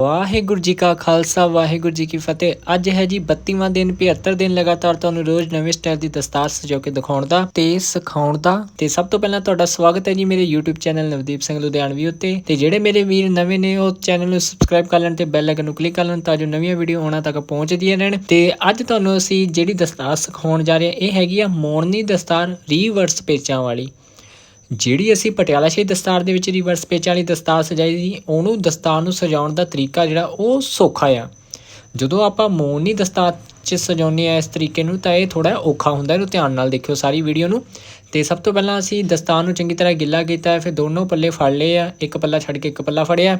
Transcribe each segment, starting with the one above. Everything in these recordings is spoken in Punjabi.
ਵਾਹਿਗੁਰੂ ਜੀ ਕਾ ਖਾਲਸਾ, ਵਾਹਿਗੁਰੂ ਜੀ ਕੀ ਫਤਿਹ। ਅੱਜ ਹੈ ਜੀ 32ਵਾਂ ਦਿਨ 75 ਦਿਨ ਲਗਾਤਾਰ ਤੁਹਾਨੂੰ ਰੋਜ਼ ਨਵੇਂ ਸਟਾਈਲ ਦੀ ਦਸਤਾਰ ਸਜਾ ਕੇ ਦਿਖਾਉਣ ਦਾ ਤੇ ਸਿਖਾਉਣ ਦਾ। ਤੇ ਸਭ ਤੋਂ ਪਹਿਲਾਂ ਤੁਹਾਡਾ ਸਵਾਗਤ ਹੈ ਜੀ ਮੇਰੇ YouTube ਚੈਨਲ ਨਵਦੀਪ ਸਿੰਘ ਲੁਧਿਆਣਵੀ ਉੱਤੇ ਤੇ। ਜਿਹੜੇ ਮੇਰੇ ਵੀਰ ਨਵੇਂ ਨੇ, ਉਹ ਚੈਨਲ ਨੂੰ ਸਬਸਕ੍ਰਾਈਬ ਕਰ ਲੈਣ ਤੇ ਬੈਲ ਆਈਕਨ ਨੂੰ ਕਲਿੱਕ ਕਰ ਲੈਣ ਤਾਂ ਜੋ ਨਵੀਆਂ ਵੀਡੀਓ ਉਹਨਾਂ ਤੱਕ ਪਹੁੰਚਦੀਆਂ ਰਹਿਣ। ਤੇ ਅੱਜ ਤੁਹਾਨੂੰ ਅਸੀਂ ਜਿਹੜੀ ਦਸਤਾਰ ਸਿਖਾਉਣ ਜਾ ਰਹੇ ਹਾਂ, ਇਹ ਹੈਗੀ ਆ ਮੋਰਨੀ ਦਸਤਾਰ ਰੀਵਰਸ ਪੇਚਾਂ ਵਾਲੀ। ਜਿਹੜੀ ਅਸੀਂ ਪਟਿਆਲਾ ਸ਼ਾਹੀ ਦਸਤਾਰ ਦੇ ਵਿੱਚ ਰਿਵਰਸ ਪੇਚ ਵਾਲੀ ਦਸਤਾਰ ਸਜਾਈ ਸੀ, ਉਹਨੂੰ ਦਸਤਾਰ ਨੂੰ ਸਜਾਉਣ ਦਾ ਤਰੀਕਾ ਜਿਹੜਾ ਉਹ ਸੌਖਾ ਆ। ਜਦੋਂ ਆਪਾਂ ਮੋਨੀ ਦਸਤਾਰ 'ਚ ਸਜਾਉਂਦੇ ਆ ਇਸ ਤਰੀਕੇ ਨੂੰ, ਤਾਂ ਇਹ ਥੋੜਾ ਔਖਾ ਹੁੰਦਾ, ਇਹਨੂੰ ਧਿਆਨ ਨਾਲ ਦੇਖਿਓ ਸਾਰੀ ਵੀਡੀਓ ਨੂੰ। ਤੇ ਸਭ ਤੋਂ ਪਹਿਲਾਂ ਅਸੀਂ ਦਸਤਾਰ ਨੂੰ ਚੰਗੀ ਤਰ੍ਹਾਂ ਗਿੱਲਾ ਕੀਤਾ, ਫਿਰ ਦੋਨੋਂ ਪੱਲੇ ਫੜ ਲਏ ਆ, ਇੱਕ ਪੱਲਾ ਛੱਡ ਕੇ ਇੱਕ ਪੱਲਾ ਫੜਿਆ।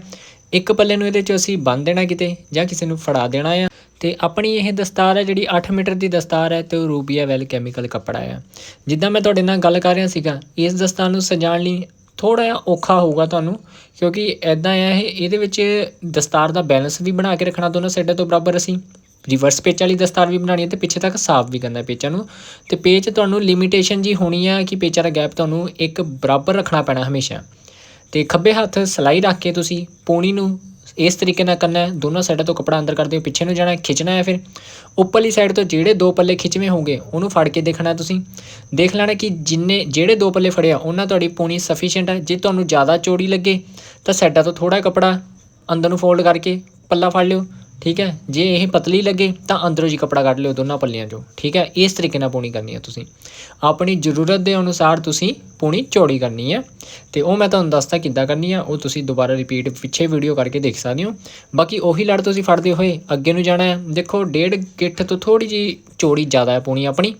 ਇੱਕ ਪੱਲੇ ਨੂੰ ਇਹਦੇ 'ਚ ਅਸੀਂ ਬੰਨ ਦੇਣਾ ਕਿਤੇ ਜਾਂ ਕਿਸੇ ਨੂੰ ਫੜਾ ਦੇਣਾ ਆ। ਤੇ ਆਪਣੀ ਇਹ ਦਸਤਾਰ ਹੈ ਜਿਹੜੀ 8 ਮੀਟਰ ਦੀ ਦਸਤਾਰ ਹੈ ਤੇ ਉਹ ਰੂਬੀਆ ਵੈਲ ਕੈਮੀਕਲ ਕੱਪੜਾ ਹੈ। ਜਿੱਦਾਂ ਮੈਂ ਤੁਹਾਡੇ ਨਾਲ ਗੱਲ ਕਰ ਰਿਹਾ ਸੀਗਾ, ਇਸ ਦਸਤਾਰ ਨੂੰ ਸਜਾਉਣ ਲਈ ਥੋੜਾ ਜਿਹਾ ਔਖਾ ਹੋਊਗਾ ਤੁਹਾਨੂੰ, ਕਿਉਂਕਿ ਐਦਾਂ ਆ ਇਹ, ਇਹਦੇ ਵਿੱਚ ਦਸਤਾਰ ਦਾ ਬੈਲੈਂਸ ਵੀ ਬਣਾ ਕੇ ਰੱਖਣਾ ਦੋਨੋਂ ਸਾਈਡਾਂ ਤੋਂ ਬਰਾਬਰ ਅਸੀਂ, ਰਿਵਰਸ ਪੇਚ ਵਾਲੀ ਦਸਤਾਰ ਵੀ ਬਣਾਉਣੀ ਹੈ ਤੇ ਪਿੱਛੇ ਤੱਕ ਸਾਫ਼ ਵੀ ਕਰਨਾ ਪੇਚਾਂ ਨੂੰ। ਤੇ ਪੇਚ ਤੁਹਾਨੂੰ ਲਿਮਿਟੇਸ਼ਨ ਜੀ ਹੋਣੀ ਆ ਕਿ ਪੇਚਾਂ ਦਾ ਗੈਪ ਤੁਹਾਨੂੰ ਇੱਕ ਬਰਾਬਰ ਰੱਖਣਾ ਪੈਣਾ ਹਮੇਸ਼ਾ। ਤੇ ਖੱਬੇ ਹੱਥ ਸਲਾਈ ਰੱਖ ਕੇ ਤੁਸੀਂ ਪੂਣੀ ਨੂੰ ਇਸ ਤਰੀਕੇ ਨਾਲ ਕਰਨਾ ਹੈ। ਦੋਨੋਂ ਸਾਈਡਾਂ ਤੋਂ ਕਪੜਾ ਅੰਦਰ ਕਰਦੇ ਹੋ, ਪਿੱਛੇ ਨੂੰ ਜਾਣਾ ਖਿੱਚਣਾ ਹੈ ਫਿਰ। ਉੱਪਰਲੀ ਸਾਈਡ ਤੋਂ ਜਿਹੜੇ ਦੋ ਪੱਲੇ ਖਿੱਚਵੇਂ ਹੋਗੇ ਉਹਨੂੰ ਫੜ ਕੇ ਦੇਖਣਾ ਤੁਸੀਂ। ਦੇਖ ਲੈਣਾ ਕਿ ਜਿੰਨੇ, ਜਿਹੜੇ ਦੋ ਪੱਲੇ ਫੜਿਆ, ਉਹਨਾਂ ਤੁਹਾਡੀ ਪੂਣੀ ਸਫੀਸ਼ੀਐਂਟ ਹੈ। ਜੇ ਤੁਹਾਨੂੰ ਜ਼ਿਆਦਾ ਚੋੜੀ ਲੱਗੇ, ਤਾਂ ਸਾਈਡਾਂ ਤੋਂ ਥੋੜਾ ਕਪੜਾ ਅੰਦਰ ਨੂੰ ਫੋਲਡ ਕਰਕੇ ਪੱਲਾ ਫੜ ਲਿਓ। ਠੀਕ ਹੈ? ਜੇ ਇਹ ਪਤਲੀ ਲੱਗੇ, ਤਾਂ ਅੰਦਰੋਂ ਜੀ ਕਪੜਾ ਕੱਢ ਲਿਓ ਦੋਨਾਂ ਪੱਲਿਆਂ ਚੋਂ, ਠੀਕ ਹੈ? ਇਸ ਤਰੀਕੇ ਨਾਲ ਪੂਣੀ ਕਰਨੀ ਹੈ ਤੁਸੀਂ। ਆਪਣੀ ਜ਼ਰੂਰਤ ਦੇ ਅਨੁਸਾਰ ਤੁਸੀਂ ਪੂਣੀ ਚੌੜੀ ਕਰਨੀ ਹੈ। ਤੇ ਉਹ ਮੈਂ ਤੁਹਾਨੂੰ ਦੱਸਦਾ ਕਿੱਦਾਂ ਕਰਨੀ ਆ, ਉਹ ਤੁਸੀਂ ਦੁਬਾਰਾ ਰਿਪੀਟ ਪਿੱਛੇ ਵੀਡੀਓ ਕਰਕੇ ਦੇਖ ਸਕਦੇ ਹੋ। ਬਾਕੀ ਉਹੀ ਲੜ ਤੁਸੀਂ ਫੜਦੇ ਹੋਏ ਅੱਗੇ ਨੂੰ ਜਾਣਾ ਹੈ। ਦੇਖੋ, ਡੇਢ ਗਿੱਠ ਤੋਂ ਥੋੜੀ ਜੀ ਚੌੜੀ ਜ਼ਿਆਦਾ ਹੈ ਪੂਣੀ ਆਪਣੀ।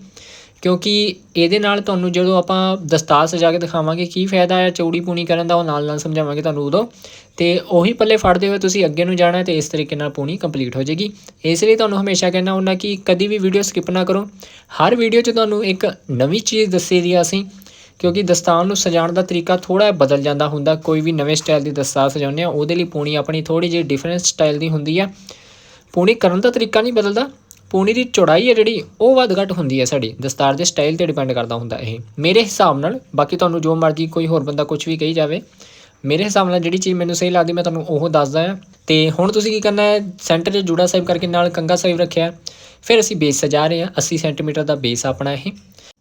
ਕਿਉਂਕਿ ਇਹਦੇ ਨਾਲ ਤੁਹਾਨੂੰ ਜਦੋਂ ਆਪਾਂ ਦਸਤਾਰ ਸਜਾ ਕੇ ਦਿਖਾਵਾਂਗੇ ਕੀ ਫਾਇਦਾ ਹੈ ਚੌੜੀ ਪੂਣੀ ਕਰਨ ਦਾ, ਉਹ ਨਾਲ ਨਾਲ ਸਮਝਾਵਾਂਗੇ ਤੁਹਾਨੂੰ ਉਦੋਂ। ਤੇ ਉਹੀ ਪੱਲੇ ਫੜਦੇ ਹੋਏ ਤੁਸੀਂ ਅੱਗੇ ਨੂੰ ਜਾਣਾ ਹੈ ਤੇ ਇਸ ਤਰੀਕੇ ਨਾਲ ਪੂਣੀ ਕੰਪਲੀਟ ਹੋ ਜਾਏਗੀ। ਇਸ ਲਈ ਤੁਹਾਨੂੰ ਹਮੇਸ਼ਾ ਕਹਿਣਾ ਹੁੰਦਾ ਕਿ ਕਦੀ ਵੀ ਵੀਡੀਓ ਸਕਿਪ ਨਾ ਕਰੋ। ਹਰ ਵੀਡੀਓ 'ਚ ਤੁਹਾਨੂੰ ਇੱਕ ਨਵੀਂ ਚੀਜ਼ ਦੱਸੀ ਦੀ ਆ ਅਸੀਂ, ਕਿਉਂਕਿ ਦਸਤਾਰ ਨੂੰ ਸਜਾਉਣ ਦਾ ਤਰੀਕਾ ਥੋੜਾ ਬਦਲ ਜਾਂਦਾ ਹੁੰਦਾ। ਕੋਈ ਵੀ ਨਵੇਂ ਸਟਾਈਲ ਦੀ ਦਸਤਾਰ ਸਜਾਉਂਦੇ ਆ ਉਹਦੇ ਲਈ ਪੂਣੀ ਆਪਣੀ ਥੋੜੀ ਜਿਹੀ ਡਿਫਰੈਂਟ ਸਟਾਈਲ ਦੀ ਹੁੰਦੀ ਆ। ਪੂਣੀ ਕਰਨ ਦਾ ਤਰੀਕਾ ਨਹੀਂ ਬਦਲਦਾ। ਪੂਣੀ ਦੀ ਚੌੜਾਈ ਹੈ ਜਿਹੜੀ, ਉਹ ਵੱਧ ਘੱਟ ਹੁੰਦੀ ਹੈ ਸਾਡੀ। ਦਸਤਾਰ ਦੇ ਸਟਾਈਲ ਤੇ ਡਿਪੈਂਡ ਕਰਦਾ ਹੁੰਦਾ ਇਹ। ਮੇਰੇ ਹਿਸਾਬ ਨਾਲ, ਬਾਕੀ ਤੁਹਾਨੂੰ ਜੋ ਮਰਜ਼ੀ ਕੋਈ ਹੋਰ ਬੰਦਾ ਕੁਝ ਵੀ ਕਹੀ ਜਾਵੇ, ਮੇਰੇ ਹਿਸਾਬ ਨਾਲ ਜਿਹੜੀ ਚੀਜ਼ ਮੈਨੂੰ ਸਹੀ ਲੱਗਦੀ, ਮੈਂ ਤੁਹਾਨੂੰ ਉਹ ਦੱਸਦਾ ਹਾਂ। ਤੇ ਹੁਣ ਤੁਸੀਂ ਕੀ ਕਰਨਾ ਹੈ ਸੈਂਟਰ 'ਚ ਜੂੜਾ ਸਾਹਿਬ ਕਰਕੇ ਨਾਲ ਕੰਗਾ ਸਾਹਿਬ ਰੱਖਿਆ ਫਿਰ ਅਸੀਂ ਬੇਸ ਸਜਾ ਰਹੇ ਹਾਂ 80 ਸੈਂਟੀਮੀਟਰ ਦਾ ਬੇਸ ਆਪਣਾ ਇਹ।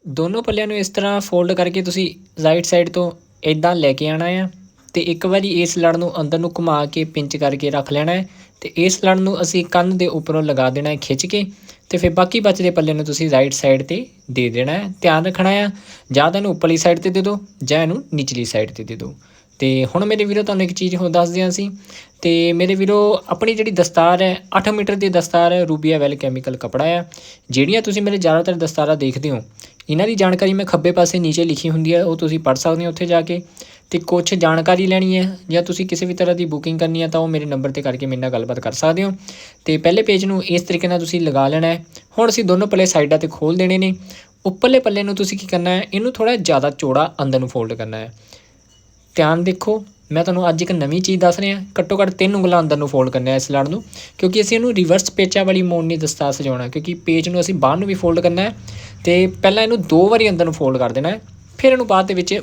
ਦੋਨੋਂ ਪੱਲਿਆਂ ਨੂੰ ਇਸ ਤਰ੍ਹਾਂ ਫੋਲਡ ਕਰਕੇ ਤੁਸੀਂ ਰਾਈਟ ਸਾਈਡ ਤੋਂ ਇਦਾਂ ਲੈ ਕੇ ਆਣਾ ਆ ਤੇ ਇੱਕ ਵਾਰੀ ਇਸ ਲੜ ਨੂੰ ਅੰਦਰ ਨੂੰ ਘੁਮਾ ਕੇ ਪਿੰਚ ਕਰਕੇ ਰੱਖ ਲੈਣਾ ਹੈ ਤੇ ਇਸ ਲੜ ਨੂੰ ਅਸੀਂ ਕੰਨ ਦੇ ਉੱਪਰੋਂ ਲਗਾ ਦੇਣਾ ਹੈ ਖਿੱਚ ਕੇ ਤੇ ਫਿਰ ਬਾਕੀ ਬਚਦੇ ਪੱਲੇ ਨੂੰ ਤੁਸੀਂ ਰਾਈਟ ਸਾਈਡ ਤੇ ਦੇ ਦੇਣਾ ਹੈ। ਧਿਆਨ ਰੱਖਣਾ ਹੈ। ਜਾਂ ਤਾਂ ਇਹਨੂੰ ਉੱਪਰਲੀ ਸਾਈਡ ਤੇ ਦੇ ਦਿਓ ਜਾਂ ਇਹਨੂੰ ਨਿਚਲੀ ਸਾਈਡ ਤੇ ਦੇ ਦਿਓ। ਤੇ ਹੁਣ ਮੇਰੇ ਵੀਰੋ ਤੁਹਾਨੂੰ ਇੱਕ ਚੀਜ਼ ਹੋਰ ਦੱਸਦੇ ਹਾਂ ਅਸੀਂ। ਤੇ ਮੇਰੇ ਵੀਰੋ, ਆਪਣੀ ਜਿਹੜੀ ਦਸਤਾਰ ਹੈ 8 ਮੀਟਰ ਦੀ ਦਸਤਾਰ ਹੈ, ਰੂਬੀਆ ਵੈਲ ਕੈਮੀਕਲ ਕਪੜਾ ਹੈ। ਜਿਹੜੀਆਂ ਤੁਸੀਂ ਮੇਰੇ ਜ਼ਿਆਦਾਤਰ ਦਸਤਾਰਾਂ ਦੇਖਦੇ ਹੋ, ਇਹਨਾਂ ਦੀ ਜਾਣਕਾਰੀ ਮੈਂ ਖੱਬੇ ਪਾਸੇ ਨੀਚੇ ਲਿਖੀ ਹੁੰਦੀ ਹੈ, ਉਹ ਤੁਸੀਂ ਪੜ੍ਹ ਸਕਦੇ ਹੋ ਉੱਥੇ ਜਾ ਕੇ। ਤੇ ਕੁਝ ਜਾਣਕਾਰੀ ਲੈਣੀ ਹੈ ਜਾਂ ਤੁਸੀਂ ਕਿਸੇ ਵੀ ਤਰ੍ਹਾਂ ਦੀ ਬੁਕਿੰਗ ਕਰਨੀ ਹੈ ਤਾਂ ਉਹ ਮੇਰੇ ਨੰਬਰ ਤੇ ਕਰਕੇ ਮੇਰੇ ਨਾਲ ਗੱਲਬਾਤ ਕਰ ਸਕਦੇ ਹੋ। ਤੇ ਪਹਿਲੇ ਪੇਜ ਨੂੰ ਇਸ ਤਰੀਕੇ ਨਾਲ ਤੁਸੀਂ ਲਗਾ ਲੈਣਾ ਹੈ। ਹੁਣ ਅਸੀਂ ਦੋਨੋਂ ਪੱਲੇ ਸਾਈਡਾਂ ਤੇ ਖੋਲ ਦੇਣੇ ਨੇ। ਉੱਪਰਲੇ ਪੱਲੇ ਨੂੰ ਤੁਸੀਂ ਕੀ ਕਰਨਾ ਹੈ? ਇਹਨੂੰ ਥੋੜਾ ਜ਼ਿਆਦਾ ਚੌੜਾ ਅੰਦਰ ਨੂੰ ਫੋਲਡ ਕਰਨਾ ਹੈ। ਧਿਆਨ ਦੇਖੋ, ਮੈਂ ਤੁਹਾਨੂੰ ਅੱਜ ਇੱਕ ਨਵੀਂ ਚੀਜ਼ ਦੱਸ ਰਿਹਾ। ਘੱਟੋ ਘੱਟ ਤਿੰਨ ਉਂਗਲਾਂ ਅੰਦਰ ਨੂੰ ਫੋਲਡ ਕਰਨਾ ਹੈ ਇਸ ਲੜ ਨੂੰ, ਕਿਉਂਕਿ ਅਸੀਂ ਇਹਨੂੰ ਰਿਵਰਸ ਪੇਚਾ ਵਾਲੀ ਮੋੜ ਨਹੀਂ ਦਸਤਾਰ ਸਜਾਉਣਾ ਕਿਉਂਕਿ ਪੇਜ ਨੂੰ ਅਸੀਂ ਬਾਹਰ ਨੂੰ ਵੀ ਫੋਲਡ ਕਰਨਾ ਹੈ। ਤੇ ਪਹਿਲਾਂ ਇਹਨੂੰ ਦੋ ਵਾਰੀ ਅੰਦਰ ਨੂੰ ਫੋਲਡ ਕਰ ਦੇਣਾ ਹੈ। ਫਿਰ ਇਹਨੂੰ ਬਾਅਦ ਦੇ ਵਿੱਚ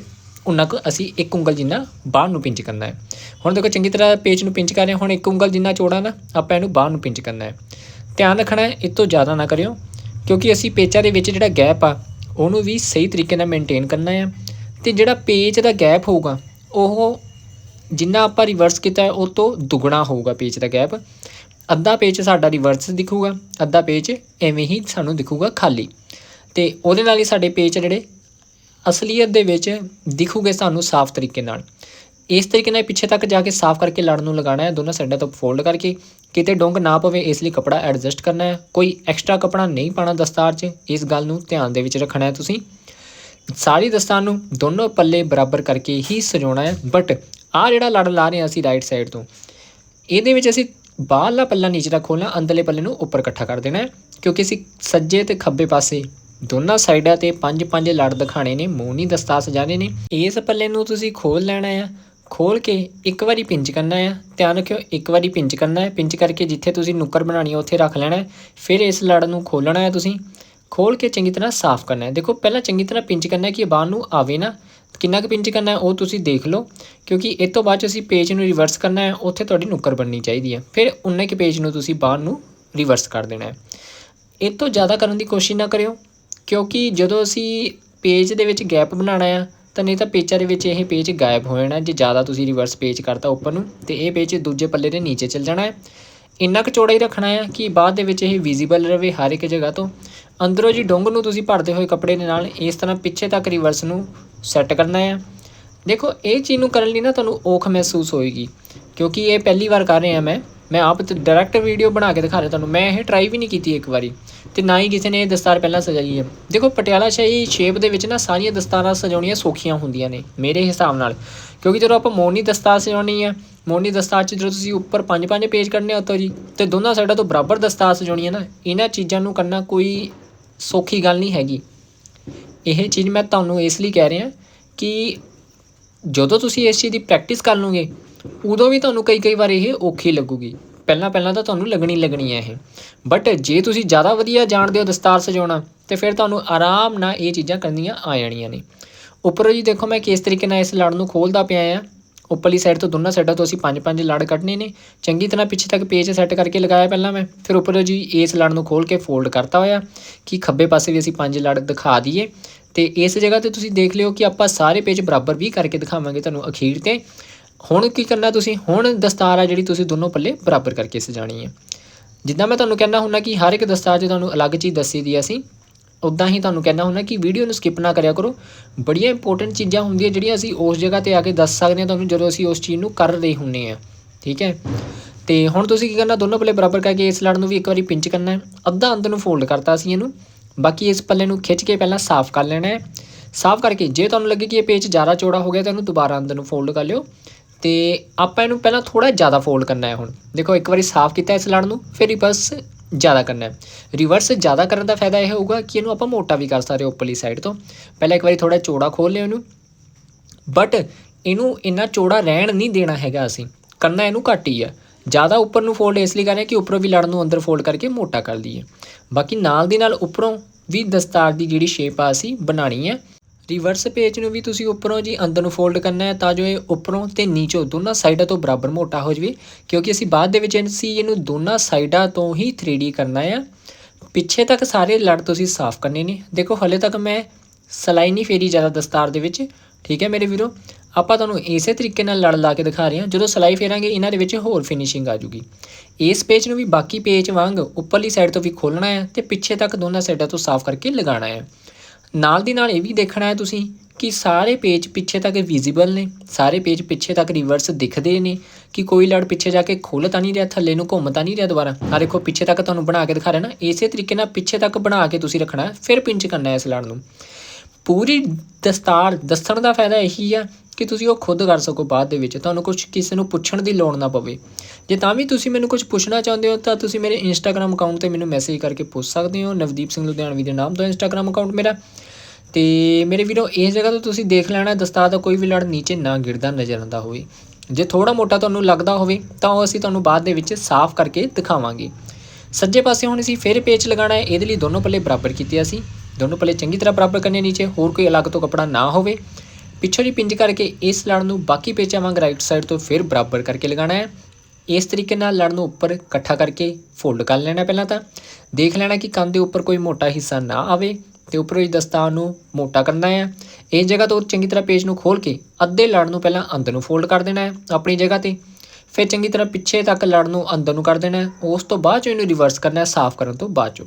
ਉਨਾ ਕੁ ਅਸੀਂ ਇੱਕ ਉਂਗਲ ਜਿੰਨਾ ਬਾਹਰ ਨੂੰ ਪਿੰਚ ਕਰਨਾ ਹੈ। ਹੁਣ ਦੇਖੋ ਚੰਗੀ ਤਰ੍ਹਾਂ ਪੇਜ ਨੂੰ ਪਿੰਚ ਕਰ ਰਹੇ ਹਾਂ। ਹੁਣ ਇੱਕ ਉਂਗਲ ਜਿੰਨਾ ਚੌੜਾ ਨਾ, ਆਪਾਂ ਇਹਨੂੰ ਬਾਹਰ ਨੂੰ ਪਿੰਚ ਕਰਨਾ ਹੈ। ਧਿਆਨ ਰੱਖਣਾ ਹੈ, ਇਹ ਤੋਂ ਜ਼ਿਆਦਾ ਨਾ ਕਰਿਓ, ਕਿਉਂਕਿ ਅਸੀਂ ਪੇਚਾਂ ਦੇ ਵਿੱਚ ਜਿਹੜਾ ਗੈਪ ਆ, ਉਹਨੂੰ ਵੀ ਸਹੀ ਤਰੀਕੇ ਨਾਲ ਮੇਨਟੇਨ ਕਰਨਾ ਹੈ। ਤੇ ਜਿਹੜਾ ਪੇਜ ਦਾ ਗੈਪ ਹੋਊਗਾ, ਉਹ ਜਿੰਨਾ ਆਪਾਂ ਰਿਵਰਸ ਕੀਤਾ ਉਹ ਤੋਂ ਦੁੱਗਣਾ ਹੋਊਗਾ ਪੇਜ ਦਾ ਗੈਪ ਅੱਧਾ ਪੇਜ ਸਾਡਾ ਰਿਵਰਸ ਦਿਖੂਗਾ, ਅੱਧਾ ਪੇਜ ਐਵੇਂ ਹੀ ਸਾਨੂੰ ਦਿਖੂਗਾ ਖਾਲੀ। ਤੇ ਉਹਦੇ ਨਾਲ ਹੀ ਸਾਡੇ ਪੇਜ ਜਿਹੜੇ ਅਸਲੀਅਤ ਦੇ ਵਿੱਚ ਦਿਖੂਗੇ ਸਾਨੂੰ ਸਾਫ਼ ਤਰੀਕੇ ਨਾਲ। ਇਸ ਤਰੀਕੇ ਨਾਲ ਪਿੱਛੇ ਤੱਕ ਜਾ ਕੇ ਸਾਫ਼ ਕਰਕੇ ਲੜ ਨੂੰ ਲਗਾਉਣਾ ਹੈ। ਦੋਨਾਂ ਸਾਈਡਾਂ ਤੋਂ ਫੋਲਡ ਕਰਕੇ ਕਿਤੇ ਡੋਂਗ ਨਾ ਪਵੇ, ਇਸ ਲਈ ਕਪੜਾ ਐਡਜਸਟ ਕਰਨਾ ਹੈ। ਕੋਈ ਐਕਸਟਰਾ ਕਪੜਾ ਨਹੀਂ ਪਾਣਾ ਦਸਤਾਰ 'ਚ। ਇਸ ਗੱਲ ਨੂੰ ਧਿਆਨ ਦੇ ਵਿੱਚ ਰੱਖਣਾ ਹੈ ਤੁਸੀਂ। ਸਾਰੀ ਦਸਤਾਰ ਨੂੰ ਦੋਨੋਂ ਪੱਲੇ ਬਰਾਬਰ ਕਰਕੇ ਹੀ ਸਜਾਉਣਾ ਹੈ। ਬਟ ਆਹ ਜਿਹੜਾ ਲੜ ਲਾ ਰਹੇ ਹਾਂ ਅਸੀਂ ਰਾਈਟ ਸਾਈਡ ਤੋਂ, ਇਹਦੇ ਵਿੱਚ ਅਸੀਂ ਬਾਹਰਲਾ ਪੱਲਾ ਨੀਚੇ ਦਾ ਅੰਦਰਲੇ ਪੱਲੇ ਨੂੰ ਉੱਪਰ ਇਕੱਠਾ ਕਰ ਦੇਣਾ ਹੈ। ਕਿਉਂਕਿ ਅਸੀਂ ਸੱਜੇ ਤੇ ਖੱਬੇ ਪਾਸੇ ਦੋਨਾਂ ਸਾਈਡਾਂ ਤੇ ਪੰਜ ਪੰਜ ਲੜ ਦਿਖਾਣੇ ਨੇ, ਮੂੰਹ ਨਹੀਂ ਦਸਤਾ ਸਜਾਣੇ ਨੇ। ਇਸ ਪੱਲੇ ਨੂੰ ਤੁਸੀਂ ਖੋਲ ਲੈਣਾ ਆ। ਖੋਲ ਕੇ ਇੱਕ ਵਾਰੀ ਪਿੰਚ ਕਰਨਾ ਆ। ਧਿਆਨ ਰੱਖਿਓ, ਇੱਕ ਵਾਰੀ ਪਿੰਚ ਕਰਨਾ ਹੈ। ਪਿੰਚ ਕਰਕੇ ਜਿੱਥੇ ਤੁਸੀਂ ਨੁੱਕਰ ਬਣਾਣੀ ਹੈ ਉੱਥੇ ਰੱਖ ਲੈਣਾ ਫਿਰ ਇਸ ਲੜ ਨੂੰ ਖੋਲਣਾ ਹੈ ਤੁਸੀਂ। ਖੋਲ ਕੇ ਚੰਗੀ ਤਰ੍ਹਾਂ ਸਾਫ਼ ਕਰਨਾ ਹੈ। ਦੇਖੋ, ਪਹਿਲਾਂ ਚੰਗੀ ਤਰ੍ਹਾਂ ਪਿੰਚ ਕਰਨਾ ਹੈ ਕਿ ਬਾਹਰ ਨੂੰ ਆਵੇ ਨਾ। ਕਿੰਨਾ ਕੁ ਪਿੰਚ ਕਰਨਾ ਹੈ, ਉਹ ਤੁਸੀਂ ਦੇਖ ਲਓ। ਕਿਉਂਕਿ ਇਹ ਤੋਂ ਬਾਅਦ 'ਚ ਅਸੀਂ ਪੇਜ ਨੂੰ ਰਿਵਰਸ ਕਰਨਾ ਹੈ। ਉੱਥੇ ਤੁਹਾਡੀ ਨੁੱਕਰ ਬਣਨੀ ਚਾਹੀਦੀ ਹੈ। ਫਿਰ ਉਨੇ ਕੁ ਪੇਜ ਨੂੰ ਤੁਸੀਂ ਬਾਹਰ ਨੂੰ ਰਿਵਰਸ ਕਰ ਦੇਣਾ ਹੈ। ਇਹ ਤੋਂ ਜ਼ਿਆਦਾ ਕਰਨ ਦੀ ਕੋਸ਼ਿਸ਼ ਨਾ ਕਰਿਓ। ਕਿਉਂਕਿ ਜਦੋਂ ਅਸੀਂ ਪੇਜ ਦੇ ਵਿੱਚ ਗੈਪ ਬਣਾਉਣਾ ਆ, ਤਾਂ ਨਹੀਂ ਤਾਂ ਪੇਚਾਂ ਦੇ ਵਿੱਚ ਇਹ ਪੇਜ ਗਾਇਬ ਹੋ ਜਾਣਾ, ਜੇ ਜ਼ਿਆਦਾ ਤੁਸੀਂ ਰਿਵਰਸ ਪੇਜ ਕਰਤਾ ਉੱਪਰ ਨੂੰ, ਤੇ ਇਹ ਪੇਜ ਦੂਜੇ ਪੱਲੇ ਦੇ ਨੀਚੇ ਚਲ ਜਾਣਾ ਹੈ। ਇੰਨਾ ਕੁ ਚੌੜਾ ਹੀ ਰੱਖਣਾ ਹੈ ਕਿ ਬਾਅਦ ਦੇ ਵਿੱਚ ਇਹ ਵਿਜ਼ੀਬਲ ਰਹੇ ਹਰ ਇੱਕ ਜਗ੍ਹਾ ਤੋਂ। ਅੰਦਰੋਂ ਜੀ ਡੋਂਗ ਨੂੰ ਤੁਸੀਂ ਭਰਦੇ ਹੋਏ ਕੱਪੜੇ ਦੇ ਨਾਲ ਇਸ ਤਰ੍ਹਾਂ ਪਿੱਛੇ ਤੱਕ ਰਿਵਰਸ ਨੂੰ ਸੈੱਟ ਕਰਨਾ ਹੈ ਦੇਖੋ, ਇਹ ਚੀਜ਼ ਨੂੰ ਕਰਨ ਲਈ ਨਾ ਤੁਹਾਨੂੰ ਔਖ ਮਹਿਸੂਸ ਹੋਏਗੀ, ਕਿਉਂਕਿ ਇਹ ਪਹਿਲੀ ਵਾਰ ਕਰ ਰਿਹਾ ਮੈਂ। ਮੈਂ ਆਪ ਡਾਇਰੈਕਟ ਵੀਡੀਓ ਬਣਾ ਕੇ ਦਿਖਾ ਰਿਹਾ ਤੁਹਾਨੂੰ। ਮੈਂ ਇਹ ਟਰਾਈ ਵੀ ਨਹੀਂ ਕੀਤੀ ਇੱਕ ਵਾਰੀ। ਤੇ ਨਾ ਹੀ ਕਿਸੇ ਨੇ ਇਹ ਦਸਤਾਰ ਪਹਿਲਾਂ ਸਜਾਈ ਹੈ। ਦੇਖੋ, ਪਟਿਆਲਾ ਸ਼ਾਹੀ ਸ਼ੇਪ ਦੇ ਵਿੱਚ ਨਾ ਸਾਰੀਆਂ ਦਸਤਾਰਾਂ ਸਜਾਉਣੀਆਂ ਸੌਖੀਆਂ ਹੁੰਦੀਆਂ ਨੇ, ਮੇਰੇ ਹਿਸਾਬ ਨਾਲ। ਕਿਉਂਕਿ ਜਦੋਂ ਆਪਾਂ ਮੋਨੀ ਦਸਤਾਰ ਸਜਾਉਣੀ ਹੈ ਮੋਨੀ ਦਸਤਾਰ 'ਚ ਜਦੋਂ ਤੁਸੀਂ ਉੱਪਰ ਪੰਜ ਪੰਜ ਪੇਜ ਕਰਨੇ ਉੱਤੋਂ ਜੀ, ਤੇ ਦੋਨਾਂ ਸਾਈਡਾਂ ਤੋਂ ਬਰਾਬਰ ਦਸਤਾਰ ਸਜਾਉਣੀ ਹੈ ਨਾ, ਇਹਨਾਂ ਚੀਜ਼ਾਂ ਨੂੰ ਕਰਨਾ ਕੋਈ ਸੌਖੀ ਗੱਲ ਨਹੀਂ ਹੈਗੀ। ਇਹ ਚੀਜ਼ ਮੈਂ ਤੁਹਾਨੂੰ ਇਸ ਲਈ ਕਹਿ ਰਿਹਾ ਕਿ ਜਦੋਂ ਤੁਸੀਂ ਇਸ ਚੀਜ਼ ਦੀ ਪ੍ਰੈਕਟਿਸ ਕਰ ਲਓਗੇ ਉਦੋਂ ਵੀ ਤੁਹਾਨੂੰ ਕਈ ਕਈ ਵਾਰ ਇਹ ਔਖੀ ਲੱਗੂਗੀ। ਪਹਿਲਾਂ ਪਹਿਲਾਂ ਤਾਂ ਤੁਹਾਨੂੰ ਲੱਗਣੀ ਲੱਗਣੀ ਹੈ ਇਹ। ਬਟ ਜੇ ਤੁਸੀਂ ਜ਼ਿਆਦਾ ਵਧੀਆ ਜਾਣਦੇ ਹੋ ਦਸਤਾਰ ਸਜਾਉਣਾ, ਤੇ ਫਿਰ ਤੁਹਾਨੂੰ ਆਰਾਮ ਨਾਲ ਇਹ ਚੀਜ਼ਾਂ ਕਰਨੀਆਂ ਆ ਜਾਣੀਆਂ ਨੇ। ਉੱਪਰੋਂ ਜੀ ਦੇਖੋ ਮੈਂ ਕਿਸ ਤਰੀਕੇ ਨਾਲ ਇਸ ਲੜ ਨੂੰ ਖੋਲਦਾ ਪਿਆ ਆ। ਉੱਪਰਲੀ ਸਾਈਡ ਤੋਂ ਦੋਨਾਂ ਸਾਈਡਾਂ ਤੋਂ ਅਸੀਂ ਪੰਜ ਪੰਜ ਲੜ ਕੱਢਨੇ ਨੇ। ਚੰਗੀ ਤਰ੍ਹਾਂ ਪਿੱਛੇ ਤੱਕ ਪੇਜ ਸੈੱਟ ਕਰਕੇ ਲਗਾਇਆ ਪਹਿਲਾਂ ਮੈਂ। ਫਿਰ ਉੱਪਰੋਂ ਜੀ ਇਸ ਲੜ ਨੂੰ ਖੋਲ ਕੇ ਫੋਲਡ ਕਰਤਾ ਹੋਇਆ। ਕਿ ਖੱਬੇ ਪਾਸੇ ਵੀ ਅਸੀਂ ਪੰਜ ਲੜ ਦਿਖਾ ਦਈਏ। ਤੇ ਇਸ ਜਗ੍ਹਾ ਤੇ ਤੁਸੀਂ ਦੇਖ ਲਿਓ ਕਿ ਆਪਾਂ ਸਾਰੇ ਪੇਜ ਬਰਾਬਰ ਵੀ ਕਰਕੇ ਦਿਖਾਵਾਂਗੇ ਤੁਹਾਨੂੰ ਅਖੀਰ ਤੇ। ਹੁਣ ਕੀ ਕਰਨਾ ਤੁਸੀਂ? ਹੁਣ ਦਸਤਾਰ ਆ ਜਿਹੜੀ ਤੁਸੀਂ ਦੋਨੋਂ ਪੱਲੇ ਬਰਾਬਰ ਕਰਕੇ ਸਜਾਣੀ ਹੈ। ਜਿੱਦਾਂ ਮੈਂ ਤੁਹਾਨੂੰ ਕਹਿੰਦਾ ਹੁੰਦਾ ਕਿ ਹਰ ਇੱਕ ਦਸਤਾਰ 'ਚ ਤੁਹਾਨੂੰ ਅਲੱਗ ਚੀਜ਼ ਦੱਸੀ ਦੀ ਅਸੀਂ ਉਦਾਂ ਹੀ ਤੁਹਾਨੂੰ ਕਹਿੰਦਾ ਹੁੰਦਾ ਕਿ ਵੀਡੀਓ ਨੂੰ ਸਕਿਪ ਨਾ ਕਰਿਆ ਕਰੋ। ਬੜੀਆਂ ਇੰਪੋਰਟੈਂਟ ਚੀਜ਼ਾਂ ਹੁੰਦੀਆਂ ਜਿਹੜੀਆਂ ਅਸੀਂ ਉਸ ਜਗ੍ਹਾ ਤੇ ਆ ਕੇ ਦੱਸ ਸਕਦੇ ਹਾਂ ਤੁਹਾਨੂੰ ਜਦੋਂ ਅਸੀਂ ਉਸ ਚੀਜ਼ ਨੂੰ ਕਰ ਰਹੇ ਹੁੰਨੇ ਆ ਠੀਕ ਹੈ? ਤੇ ਹੁਣ ਤੁਸੀਂ ਕੀ ਕਰਨਾ? ਦੋਨੋਂ ਪੱਲੇ ਬਰਾਬਰ ਕਰਕੇ ਇਸ ਲੜ ਨੂੰ ਵੀ ਇੱਕ ਵਾਰੀ ਪਿੰਚ ਕਰਨਾ ਹੈ। ਅੱਧਾ ਅੰਦਰ ਨੂੰ ਫੋਲਡ ਕਰਤਾ ਅਸੀਂ ਇਹਨੂੰ। ਬਾਕੀ ਇਸ ਪੱਲੇ ਨੂੰ ਖਿੱਚ ਕੇ ਪਹਿਲਾਂ ਸਾਫ਼ ਕਰ ਲੈਣਾ ਹੈ। ਸਾਫ਼ ਕਰਕੇ ਜੇ ਤੁਹਾਨੂੰ ਲੱਗੇ ਕਿ ਇਹ ਪੇਚ ਜ਼ਿਆਦਾ ਚੌੜਾ ਹੋ ਗਿਆ ਤਾਂ ਇਹਨੂੰ ਦੁਬਾਰਾ ਅੰਦਰ ਨੂੰ ਫੋਲਡ ਕਰ ਲਿਓ। ਤੇ ਆਪਾਂ ਇਹਨੂੰ ਪਹਿਲਾਂ ਥੋੜਾ ਜ਼ਿਆਦਾ ਫੋਲਡ ਕਰਨਾ ਹੈ ਹੁਣ। ਦੇਖੋ, ਇੱਕ ਵਾਰੀ ਸਾਫ਼ ਕੀਤਾ ਇਸ ਲੜ ਨੂੰ, ਫਿਰ ਰਿਵਰਸ ਜ਼ਿਆਦਾ ਕਰਨਾ ਹੈ। ਰਿਵਰਸ ਜ਼ਿਆਦਾ ਕਰਨ ਦਾ ਫਾਇਦਾ ਇਹ ਹੋਊਗਾ ਕਿ ਇਹਨੂੰ ਆਪਾਂ ਮੋਟਾ ਵੀ ਕਰ ਸਕਦੇ ਹਾਂ ਉੱਪਰਲੀ ਸਾਈਡ ਤੋਂ। ਪਹਿਲਾਂ ਇੱਕ ਵਾਰੀ ਥੋੜਾ ਚੌੜਾ ਖੋਲ ਲਿਓ ਇਹਨੂੰ। ਬਟ ਇਹਨੂੰ ਇੰਨਾ ਚੌੜਾ ਰਹਿਣ ਨਹੀਂ ਦੇਣਾ ਹੈਗਾ ਅਸੀਂ। ਕਰਨਾ ਇਹਨੂੰ ਘੱਟ ਹੀ ਆ। ਜ਼ਿਆਦਾ ਉੱਪਰ ਨੂੰ ਫੋਲਡ ਇਸ ਲਈ ਕਰ ਰਹੇ ਕਿ ਉੱਪਰੋਂ ਵੀ ਲੜ ਨੂੰ ਅੰਦਰ ਫੋਲਡ ਕਰਕੇ ਮੋਟਾ ਕਰ ਲਈਏ ਬਾਕੀ ਨਾਲ ਦੀ ਨਾਲ ਉੱਪਰੋਂ ਵੀ ਦਸਤਾਰ ਦੀ ਜਿਹੜੀ ਸ਼ੇਪ ਆ ਅਸੀਂ ਬਣਾਣੀ ਹੈ। ਰਿਵਰਸ ਪੇਜ ਨੂੰ ਵੀ ਤੁਸੀਂ ਉੱਪਰੋਂ ਜੀ ਅੰਦਰ ਨੂੰ ਫੋਲਡ ਕਰਨਾ ਹੈ ਤਾਂ ਜੋ ਇਹ ਉੱਪਰੋਂ ਤੇ ਨੀਚੋਂ ਦੋਨਾਂ ਸਾਈਡਾਂ ਤੋਂ ਬਰਾਬਰ ਮੋਟਾ ਹੋ ਜਾਵੇ, ਕਿਉਂਕਿ ਅਸੀਂ ਬਾਅਦ ਦੇ ਵਿੱਚ ਅਸੀਂ ਇਹਨੂੰ ਦੋਨਾਂ ਸਾਈਡਾਂ ਤੋਂ ਹੀ 3D ਕਰਨਾ ਹੈ। ਪਿੱਛੇ ਤੱਕ ਸਾਰੇ ਲੜ ਤੁਸੀਂ ਸਾਫ਼ ਕਰਨੇ ਨੇ। ਦੇਖੋ, ਹਲੇ ਤੱਕ ਮੈਂ ਸਲਾਈ ਨਹੀਂ ਫੇਰੀ ਜ਼ਿਆਦਾ ਦਸਤਾਰ ਦੇ ਵਿੱਚ। ਠੀਕ ਹੈ ਮੇਰੇ ਵੀਰੋ? ਆਪਾਂ ਤੁਹਾਨੂੰ ਇਸੇ ਤਰੀਕੇ ਨਾਲ ਲੜ ਲਾ ਕੇ ਦਿਖਾ ਰਹੇ ਹਾਂ। ਜਦੋਂ ਸਲਾਈ ਫੇਰਾਂਗੇ, ਇਹਨਾਂ ਦੇ ਵਿੱਚ ਹੋਰ ਫਿਨਿਸ਼ਿੰਗ ਆ ਜੂਗੀ ਇਸ ਪੇਜ ਨੂੰ ਵੀ ਬਾਕੀ ਪੇਜ ਵਾਂਗ ਉੱਪਰਲੀ ਸਾਈਡ ਤੋਂ ਵੀ ਖੋਲਣਾ ਹੈ ਤੇ ਪਿੱਛੇ ਤੱਕ ਦੋਨਾਂ ਸਾਈਡਾਂ ਤੋਂ ਸਾਫ਼ ਕਰਕੇ ਲਗਾਉਣਾ ਹੈ। ਨਾਲ ਦੀ ਨਾਲ ਇਹ ਵੀ ਦੇਖਣਾ ਹੈ ਤੁਸੀਂ ਕਿ ਸਾਰੇ ਪੇਜ ਪਿੱਛੇ ਤੱਕ ਵਿਜ਼ੀਬਲ ਨੇ, ਸਾਰੇ ਪੇਜ ਪਿੱਛੇ ਤੱਕ ਰਿਵਰਸ ਦਿਖਦੇ ਨੇ, ਕਿ ਕੋਈ ਲੜ ਪਿੱਛੇ ਜਾ ਕੇ ਖੁੱਲ ਤਾਂ ਨਹੀਂ ਰਿਹਾ, ਥੱਲੇ ਨੂੰ ਘੁੰਮ ਤਾਂ ਨਹੀਂ ਰਿਹਾ ਦੁਬਾਰਾ। ਆ ਦੇਖੋ, ਪਿੱਛੇ ਤੱਕ ਤੁਹਾਨੂੰ ਬਣਾ ਕੇ ਦਿਖਾ ਰਿਹਾ ਨਾ, ਇਸੇ ਤਰੀਕੇ ਨਾਲ ਪਿੱਛੇ ਤੱਕ ਬਣਾ ਕੇ ਤੁਸੀਂ ਰੱਖਣਾ ਫਿਰ ਪਿੰਚ ਕਰਨਾ ਹੈ ਇਸ ਲੜ ਨੂੰ। ਪੂਰੀ ਦਸਤਾਰ ਦੱਸਣ ਦਾ ਫਾਇਦਾ ਇਹੀ ਆ ਕਿ ਤੁਸੀਂ ਉਹ ਖੁਦ ਕਰ ਸਕੋ ਬਾਅਦ ਦੇ ਵਿੱਚ, ਤੁਹਾਨੂੰ ਕੁਝ ਕਿਸੇ ਨੂੰ ਪੁੱਛਣ ਦੀ ਲੋੜ ਨਾ ਪਵੇ। ਜੇ ਤਾਂ ਵੀ ਤੁਸੀਂ ਮੈਨੂੰ ਕੁਝ ਪੁੱਛਣਾ ਚਾਹੁੰਦੇ ਹੋ, ਤਾਂ ਤੁਸੀਂ ਮੇਰੇ ਇੰਸਟਾਗ੍ਰam ਅਕਾਊਂਟ ਤੇ ਮੈਨੂੰ ਮੈਸੇਜ ਕਰਕੇ ਪੁੱਛ ਸਕਦੇ ਹੋ। ਨਵਦੀਪ ਸਿੰਘ ਲੁਧਿਆਣਵੀ ਦੇ ਨਾਮ ਤੋਂ ਇੰਸਟਾਗ੍ਰam ਅਕਾਊਂਟ ਮੇਰਾ। ਤੇ ਮੇਰੇ ਵੀਰੋ ਇਸ ਜਗ੍ਹਾ ਤੋਂ ਤੁਸੀਂ ਦੇਖ ਲੈਣਾ, ਦਸਤਾਰ ਦਾ ਕੋਈ ਵੀ ਲੜ ਨੀਚੇ ਨਾ ਗਿਰਦਾ ਨਜ਼ਰ ਆਉਂਦਾ ਹੋਵੇ। ਜੇ ਥੋੜਾ ਮੋਟਾ ਤੁਹਾਨੂੰ ਲੱਗਦਾ ਹੋਵੇ, ਤਾਂ ਉਹ ਅਸੀਂ ਤੁਹਾਨੂੰ ਬਾਅਦ ਦੇ ਵਿੱਚ ਸਾਫ਼ ਕਰਕੇ ਦਿਖਾਵਾਂਗੇ। ਸੱਜੇ ਪਾਸੇ ਹੁਣ ਅਸੀਂ ਫਿਰ ਪੇਚ ਲਗਾਉਣਾ ਹੈ। ਇਹਦੇ ਲਈ ਦੋਨੋਂ ਪੱਲੇ ਬਰਾਬਰ ਕੀਤੇ ਅਸੀਂ। ਦੋਨੋਂ ਪੱਲੇ ਚੰਗੀ ਤਰ੍ਹਾਂ ਬਰਾਬਰ ਕਰਨੇ ਨੀਚੇ। ਹੋਰ ਕੋਈ ਅਲੱਗ ਤੋਂ ਕੱਪੜਾ ਨਾ ਹੋਵੇ। ਪਿੱਛੋਂ ਦੀ ਪਿੰਜ ਕਰਕੇ ਇਸ ਲੜ ਨੂੰ ਬਾਕੀ ਪੇਚਾਂ ਵਾਂਗ ਰਾਈਟ ਸਾਈਡ ਤੋਂ ਫਿਰ ਬਰਾਬਰ ਕਰਕੇ ਲਗਾਉਣਾ ਹੈ। ਇਸ ਤਰੀਕੇ ਨਾਲ ਲੜ ਨੂੰ ਉੱਪਰ ਇਕੱਠਾ ਕਰਕੇ ਫੋਲਡ ਕਰ ਲੈਣਾ ਪਹਿਲਾਂ ਤਾਂ। ਦੇਖ ਲੈਣਾ ਕਿ ਕੰਨ ਦੇ ਉੱਪਰ ਕੋਈ ਮੋਟਾ ਹਿੱਸਾ ਨਾ ਆਵੇ ਤੇ ਉੱਪਰੋਂ ਹੀ ਦਸਤਾਰ ਨੂੰ ਮੋਟਾ ਕਰਨਾ ਹੈ। ਇਸ ਜਗ੍ਹਾ ਤੋਂ ਚੰਗੀ ਤਰ੍ਹਾਂ ਪੇਜ ਨੂੰ ਖੋਲ ਕੇ ਅੱਧੇ ਲੜ ਨੂੰ ਪਹਿਲਾਂ ਅੰਦਰ ਨੂੰ ਫੋਲਡ ਕਰ ਦੇਣਾ ਹੈ। ਆਪਣੀ ਜਗ੍ਹਾ ਤੇ ਫਿਰ ਚੰਗੀ ਤਰ੍ਹਾਂ ਪਿੱਛੇ ਤੱਕ ਲੜ ਨੂੰ ਅੰਦਰ ਨੂੰ ਕਰ ਦੇਣਾ ਉਸ ਤੋਂ ਬਾਅਦ ਚ ਇਹਨੂੰ ਰਿਵਰਸ ਕਰਨਾ ਹੈ, ਸਾਫ਼ ਕਰਨ ਤੋਂ ਬਾਅਦ ਚੋਂ।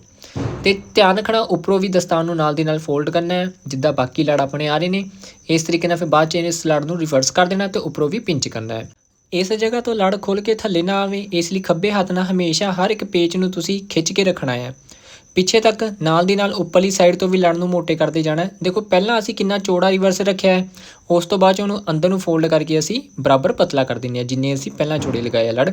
ਤੇ ਧਿਆਨ ਰੱਖਣਾ, ਉੱਪਰੋਂ ਵੀ ਦਸਤਾਨ ਨੂੰ ਨਾਲ ਦੀ ਨਾਲ ਫੋਲਡ ਕਰਨਾ ਹੈ, ਜਿੱਦਾਂ ਬਾਕੀ ਲੜ ਆਪਣੇ ਆ ਰਹੇ ਨੇ। ਇਸ ਤਰੀਕੇ ਨਾਲ ਫਿਰ ਬਾਅਦ ਚ ਇਸ ਲੜ ਨੂੰ ਰਿਵਰਸ ਕਰ ਦੇਣਾ ਤੇ ਉੱਪਰੋਂ ਵੀ ਪਿੰਚ ਕਰਨਾ ਹੈ। ਇਸ ਜਗ੍ਹਾ ਤੋਂ ਲੜ ਖੋਲ ਕੇ ਥੱਲੇ ਨਾ ਆਵੇ, ਇਸ ਲਈ ਖੱਬੇ ਹੱਥ ਨਾਲ ਹਮੇਸ਼ਾ ਹਰ ਇੱਕ ਪੇਚ ਨੂੰ ਤੁਸੀਂ ਖਿੱਚ ਕੇ ਰੱਖਣਾ ਹੈ। ਪਿੱਛੇ ਤੱਕ ਨਾਲ ਦੀ ਨਾਲ ਉੱਪਰਲੀ ਸਾਈਡ ਤੋਂ ਵੀ ਲੜ ਨੂੰ ਮੋਟੇ ਕਰਦੇ ਜਾਣਾ ਦੇਖੋ, ਪਹਿਲਾਂ ਅਸੀਂ ਕਿੰਨਾ ਚੌੜਾ ਰਿਵਰਸ ਰੱਖਿਆ ਹੈ। ਉਸ ਤੋਂ ਬਾਅਦ 'ਚ ਉਹਨੂੰ ਅੰਦਰ ਨੂੰ ਫੋਲਡ ਕਰਕੇ ਅਸੀਂ ਬਰਾਬਰ ਪਤਲਾ ਕਰ ਦਿੰਦੇ ਹਾਂ, ਜਿੰਨੇ ਅਸੀਂ ਪਹਿਲਾਂ ਚੌੜੇ ਲਗਾਏ ਆ ਲੜ।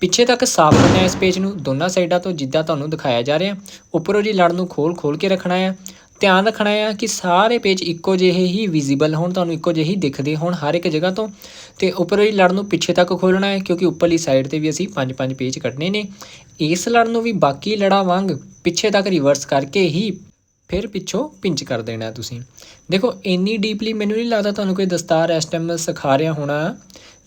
ਪਿੱਛੇ ਤੱਕ ਸਾਫ਼ ਕਰਨਾ ਹੈ ਇਸ ਪੇਜ ਨੂੰ, ਦੋਨਾਂ ਸਾਈਡਾਂ ਤੋਂ ਜਿੱਦਾਂ ਤੁਹਾਨੂੰ ਦਿਖਾਇਆ ਜਾ ਰਿਹਾ ਉੱਪਰੋਂ ਜੀ ਲੜ ਨੂੰ ਖੋਲ ਖੋਲ ਕੇ ਰੱਖਣਾ ਹੈ। ਧਿਆਨ ਰੱਖਣਾ ਹੈ ਕਿ ਸਾਰੇ ਪੇਜ ਇੱਕੋ ਜਿਹੇ ਹੀ ਵਿਜ਼ੀਬਲ ਹੋਣ, ਤੁਹਾਨੂੰ ਇੱਕੋ ਜਿਹੇ ਹੀ ਦਿਖਦੇ ਹੋਣ ਹਰ ਇੱਕ ਜਗ੍ਹਾ ਤੋਂ। ਤੇ ਉੱਪਰੋਂ ਹੀ ਲੜ ਨੂੰ ਪਿੱਛੇ ਤੱਕ ਖੋਲਣਾ ਹੈ, ਕਿਉਂਕਿ ਉੱਪਰਲੀ ਸਾਈਡ ਤੇ ਵੀ ਅਸੀਂ ਪੰਜ ਪੰਜ ਪੇਜ ਕੱਢਣੇ ਨੇ। ਇਸ ਲੜ ਨੂੰ ਵੀ ਬਾਕੀ ਲੜਾਂ ਵਾਂਗ ਪਿੱਛੇ ਤੱਕ ਰਿਵਰਸ ਕਰਕੇ ਹੀ ਫਿਰ ਪਿੱਛੋਂ ਪਿੰਚ ਕਰ ਦੇਣਾ ਤੁਸੀਂ। ਦੇਖੋ, ਇੰਨੀ ਡੀਪਲੀ ਮੈਨੂੰ ਨਹੀਂ ਲੱਗਦਾ ਤੁਹਾਨੂੰ ਕੋਈ ਦਸਤਾਰ ਇਸ ਟਾਈਮ ਸਿਖਾ ਰਿਹਾ ਹੋਣਾ।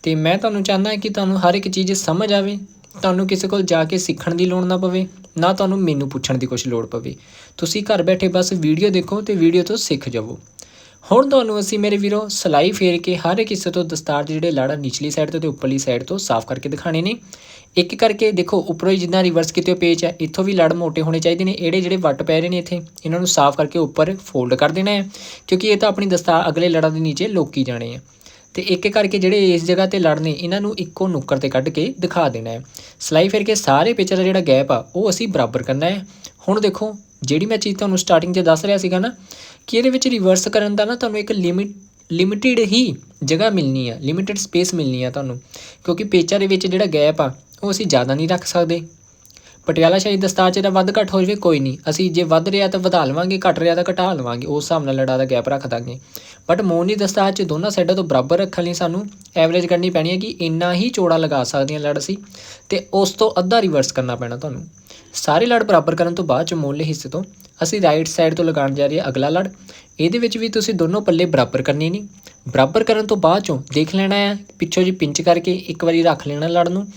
ਤੇ ਮੈਂ ਤੁਹਾਨੂੰ ਚਾਹੁੰਦਾ ਕਿ ਤੁਹਾਨੂੰ ਹਰ ਇੱਕ ਚੀਜ਼ ਸਮਝ ਆਵੇ। ਤੁਹਾਨੂੰ ਕਿਸੇ ਕੋਲ ਜਾ ਕੇ ਸਿੱਖਣ ਦੀ ਲੋੜ ਨਾ ਪਵੇ, ਨਾ ਤੁਹਾਨੂੰ ਮੈਨੂੰ ਪੁੱਛਣ ਦੀ ਕੁਝ ਲੋੜ ਪਵੇ। ਤੁਸੀਂ ਘਰ ਬੈਠੇ ਬਸ ਵੀਡੀਓ ਦੇਖੋ ਤੇ ਵੀਡੀਓ ਤੋਂ ਸਿੱਖ ਜਾਵੋ। ਹੁਣ ਤੁਹਾਨੂੰ ਅਸੀਂ ਮੇਰੇ ਵੀਰੋ ਸਲਾਈ ਫੇਰ ਕੇ ਹਰ ਇੱਕ ਹਿੱਸੇ ਤੋਂ ਦਸਤਾਰ ਦੇ ਜਿਹੜੇ ਲਾੜਾ ਨਿਚਲੀ ਸਾਈਡ ਤੋਂ ਤੇ ਉੱਪਰਲੀ ਸਾਈਡ ਤੋਂ ਸਾਫ਼ ਕਰਕੇ ਦਿਖਾਣੇ ਨੇ। ਇੱਕ ਕਰਕੇ ਦੇਖੋ, ਉੱਪਰੋਂ ਹੀ ਜਿੱਦਾਂ ਰਿਵਰਸ ਕੀਤੇ ਹੋਏ ਪੇਚ ਹੈ ਇੱਥੋਂ ਵੀ ਲੜ ਮੋਟੇ ਹੋਣੇ ਚਾਹੀਦੇ ਨੇ। ਇਹੜੇ ਜਿਹੜੇ ਵੱਟ ਪੈ ਰਹੇ ਨੇ ਇੱਥੇ, ਇਹਨਾਂ ਨੂੰ ਸਾਫ਼ ਕਰਕੇ ਉੱਪਰ ਫੋਲਡ ਕਰ ਦੇਣਾ ਹੈ, ਕਿਉਂਕਿ ਇਹ ਤਾਂ ਆਪਣੀ ਦਸਤਾਰ ਅਗਲੇ ਲੜਾਂ ਦੇ ਨੀਚੇ ਲੋਕੀ ਜਾਣੇ ਆ। ਤੇ ਇੱਕ ਇੱਕ ਕਰਕੇ ਜਿਹੜੇ ਇਸ ਜਗ੍ਹਾ ਤੇ ਲੜ ਨੇ, ਇਹਨਾਂ ਨੂੰ ਇੱਕੋ ਨੁੱਕਰ ਤੇ ਕੱਢ ਕੇ ਦਿਖਾ ਦੇਣਾ ਹੈ। ਸਲਾਈ ਫਿਰ ਕੇ ਸਾਰੇ ਪਿੱਛੇ ਦਾ ਜਿਹੜਾ ਗੈਪ ਆ, ਉਹ ਅਸੀਂ ਬਰਾਬਰ ਕਰਨਾ ਹੈ। ਹੁਣ ਦੇਖੋ, ਜਿਹੜੀ ਮੈਂ ਚੀਜ਼ ਤੁਹਾਨੂੰ ਸਟਾਰਟਿੰਗ 'ਚ ਦੱਸ ਰਿਹਾ ਸੀਗਾ ਨਾ, ਕਿ ਇਹਦੇ ਵਿੱਚ ਰਿਵਰਸ ਕਰਨ ਦਾ ਨਾ ਤੁਹਾਨੂੰ ਇੱਕ ਲਿਮਿਟ ਲਿਮਿਟਿਡ ਹੀ ਜਗ੍ਹਾ ਮਿਲਣੀ ਆ ਲਿਮਿਟਿਡ ਸਪੇਸ ਮਿਲਣੀ ਆ ਤੁਹਾਨੂੰ। ਕਿਉਂਕਿ ਪੇਚਾਂ ਦੇ ਵਿੱਚ ਜਿਹੜਾ ਗੈਪ ਆ ਉਹ ਅਸੀਂ ਜ਼ਿਆਦਾ ਨਹੀਂ ਰੱਖ ਸਕਦੇ। ਪਟਿਆਲਾ ਸ਼ਾਹੀ ਦਸਤਾਰ 'ਚ ਤਾਂ ਵੱਧ ਘੱਟ ਹੋ ਜਾਵੇ, ਕੋਈ ਨਹੀਂ। ਅਸੀਂ ਜੇ ਵੱਧ ਰਿਹਾ ਤਾਂ ਵਧਾ ਲਵਾਂਗੇ, ਘਟ ਰਿਹਾ ਤਾਂ ਘਟਾ ਲਵਾਂਗੇ, ਉਸ ਹਿਸਾਬ ਨਾਲ ਲੜਾ ਦਾ ਗੈਪ ਰੱਖ ਦਾਂਗੇ। ਬਟ ਮੋਨੀ ਦਸਤਾਰ 'ਚ ਦੋਨਾਂ ਸਾਈਡਾਂ ਤੋਂ ਬਰਾਬਰ ਰੱਖਣ ਲਈ ਸਾਨੂੰ ਐਵਰੇਜ ਕਰਨੀ ਪੈਣੀ ਹੈ ਕਿ ਇੰਨਾ ਹੀ ਚੌੜਾ ਲਗਾ ਸਕਦੀਆਂ ਲੜ ਅਸੀਂ ਤੇ ਉਸ ਤੋਂ ਅੱਧਾ ਰਿਵਰਸ ਕਰਨਾ ਪੈਣਾ ਤੁਹਾਨੂੰ। ਸਾਰੇ ਲੜ ਬਰਾਬਰ ਕਰਨ ਤੋਂ ਬਾਅਦ ਚ ਮੋਲੇ ਹਿੱਸੇ ਤੋਂ ਅਸੀਂ ਰਾਈਟ ਸਾਈਡ ਤੋਂ ਲਗਾਉਣ ਜਾ ਰਹੇ ਹਾਂ ਅਗਲਾ ਲੜ। ਇਹਦੇ ਵਿੱਚ ਵੀ ਤੁਸੀਂ ਦੋਨੋਂ ਪੱਲੇ ਬਰਾਬਰ ਕਰਨੇ ਨਹੀਂ ਬਰਾਬਰ ਕਰਨ ਤੋਂ ਬਾਅਦ ਚੋਂ ਦੇਖ ਲੈਣਾ ਹੈ, ਪਿੱਛੋਂ ਜੀ ਪਿੰਚ ਕਰਕੇ ਇੱਕ ਵਾਰੀ ਰੱਖ ਲੈਣਾ ਲੜ ਨੂੰ।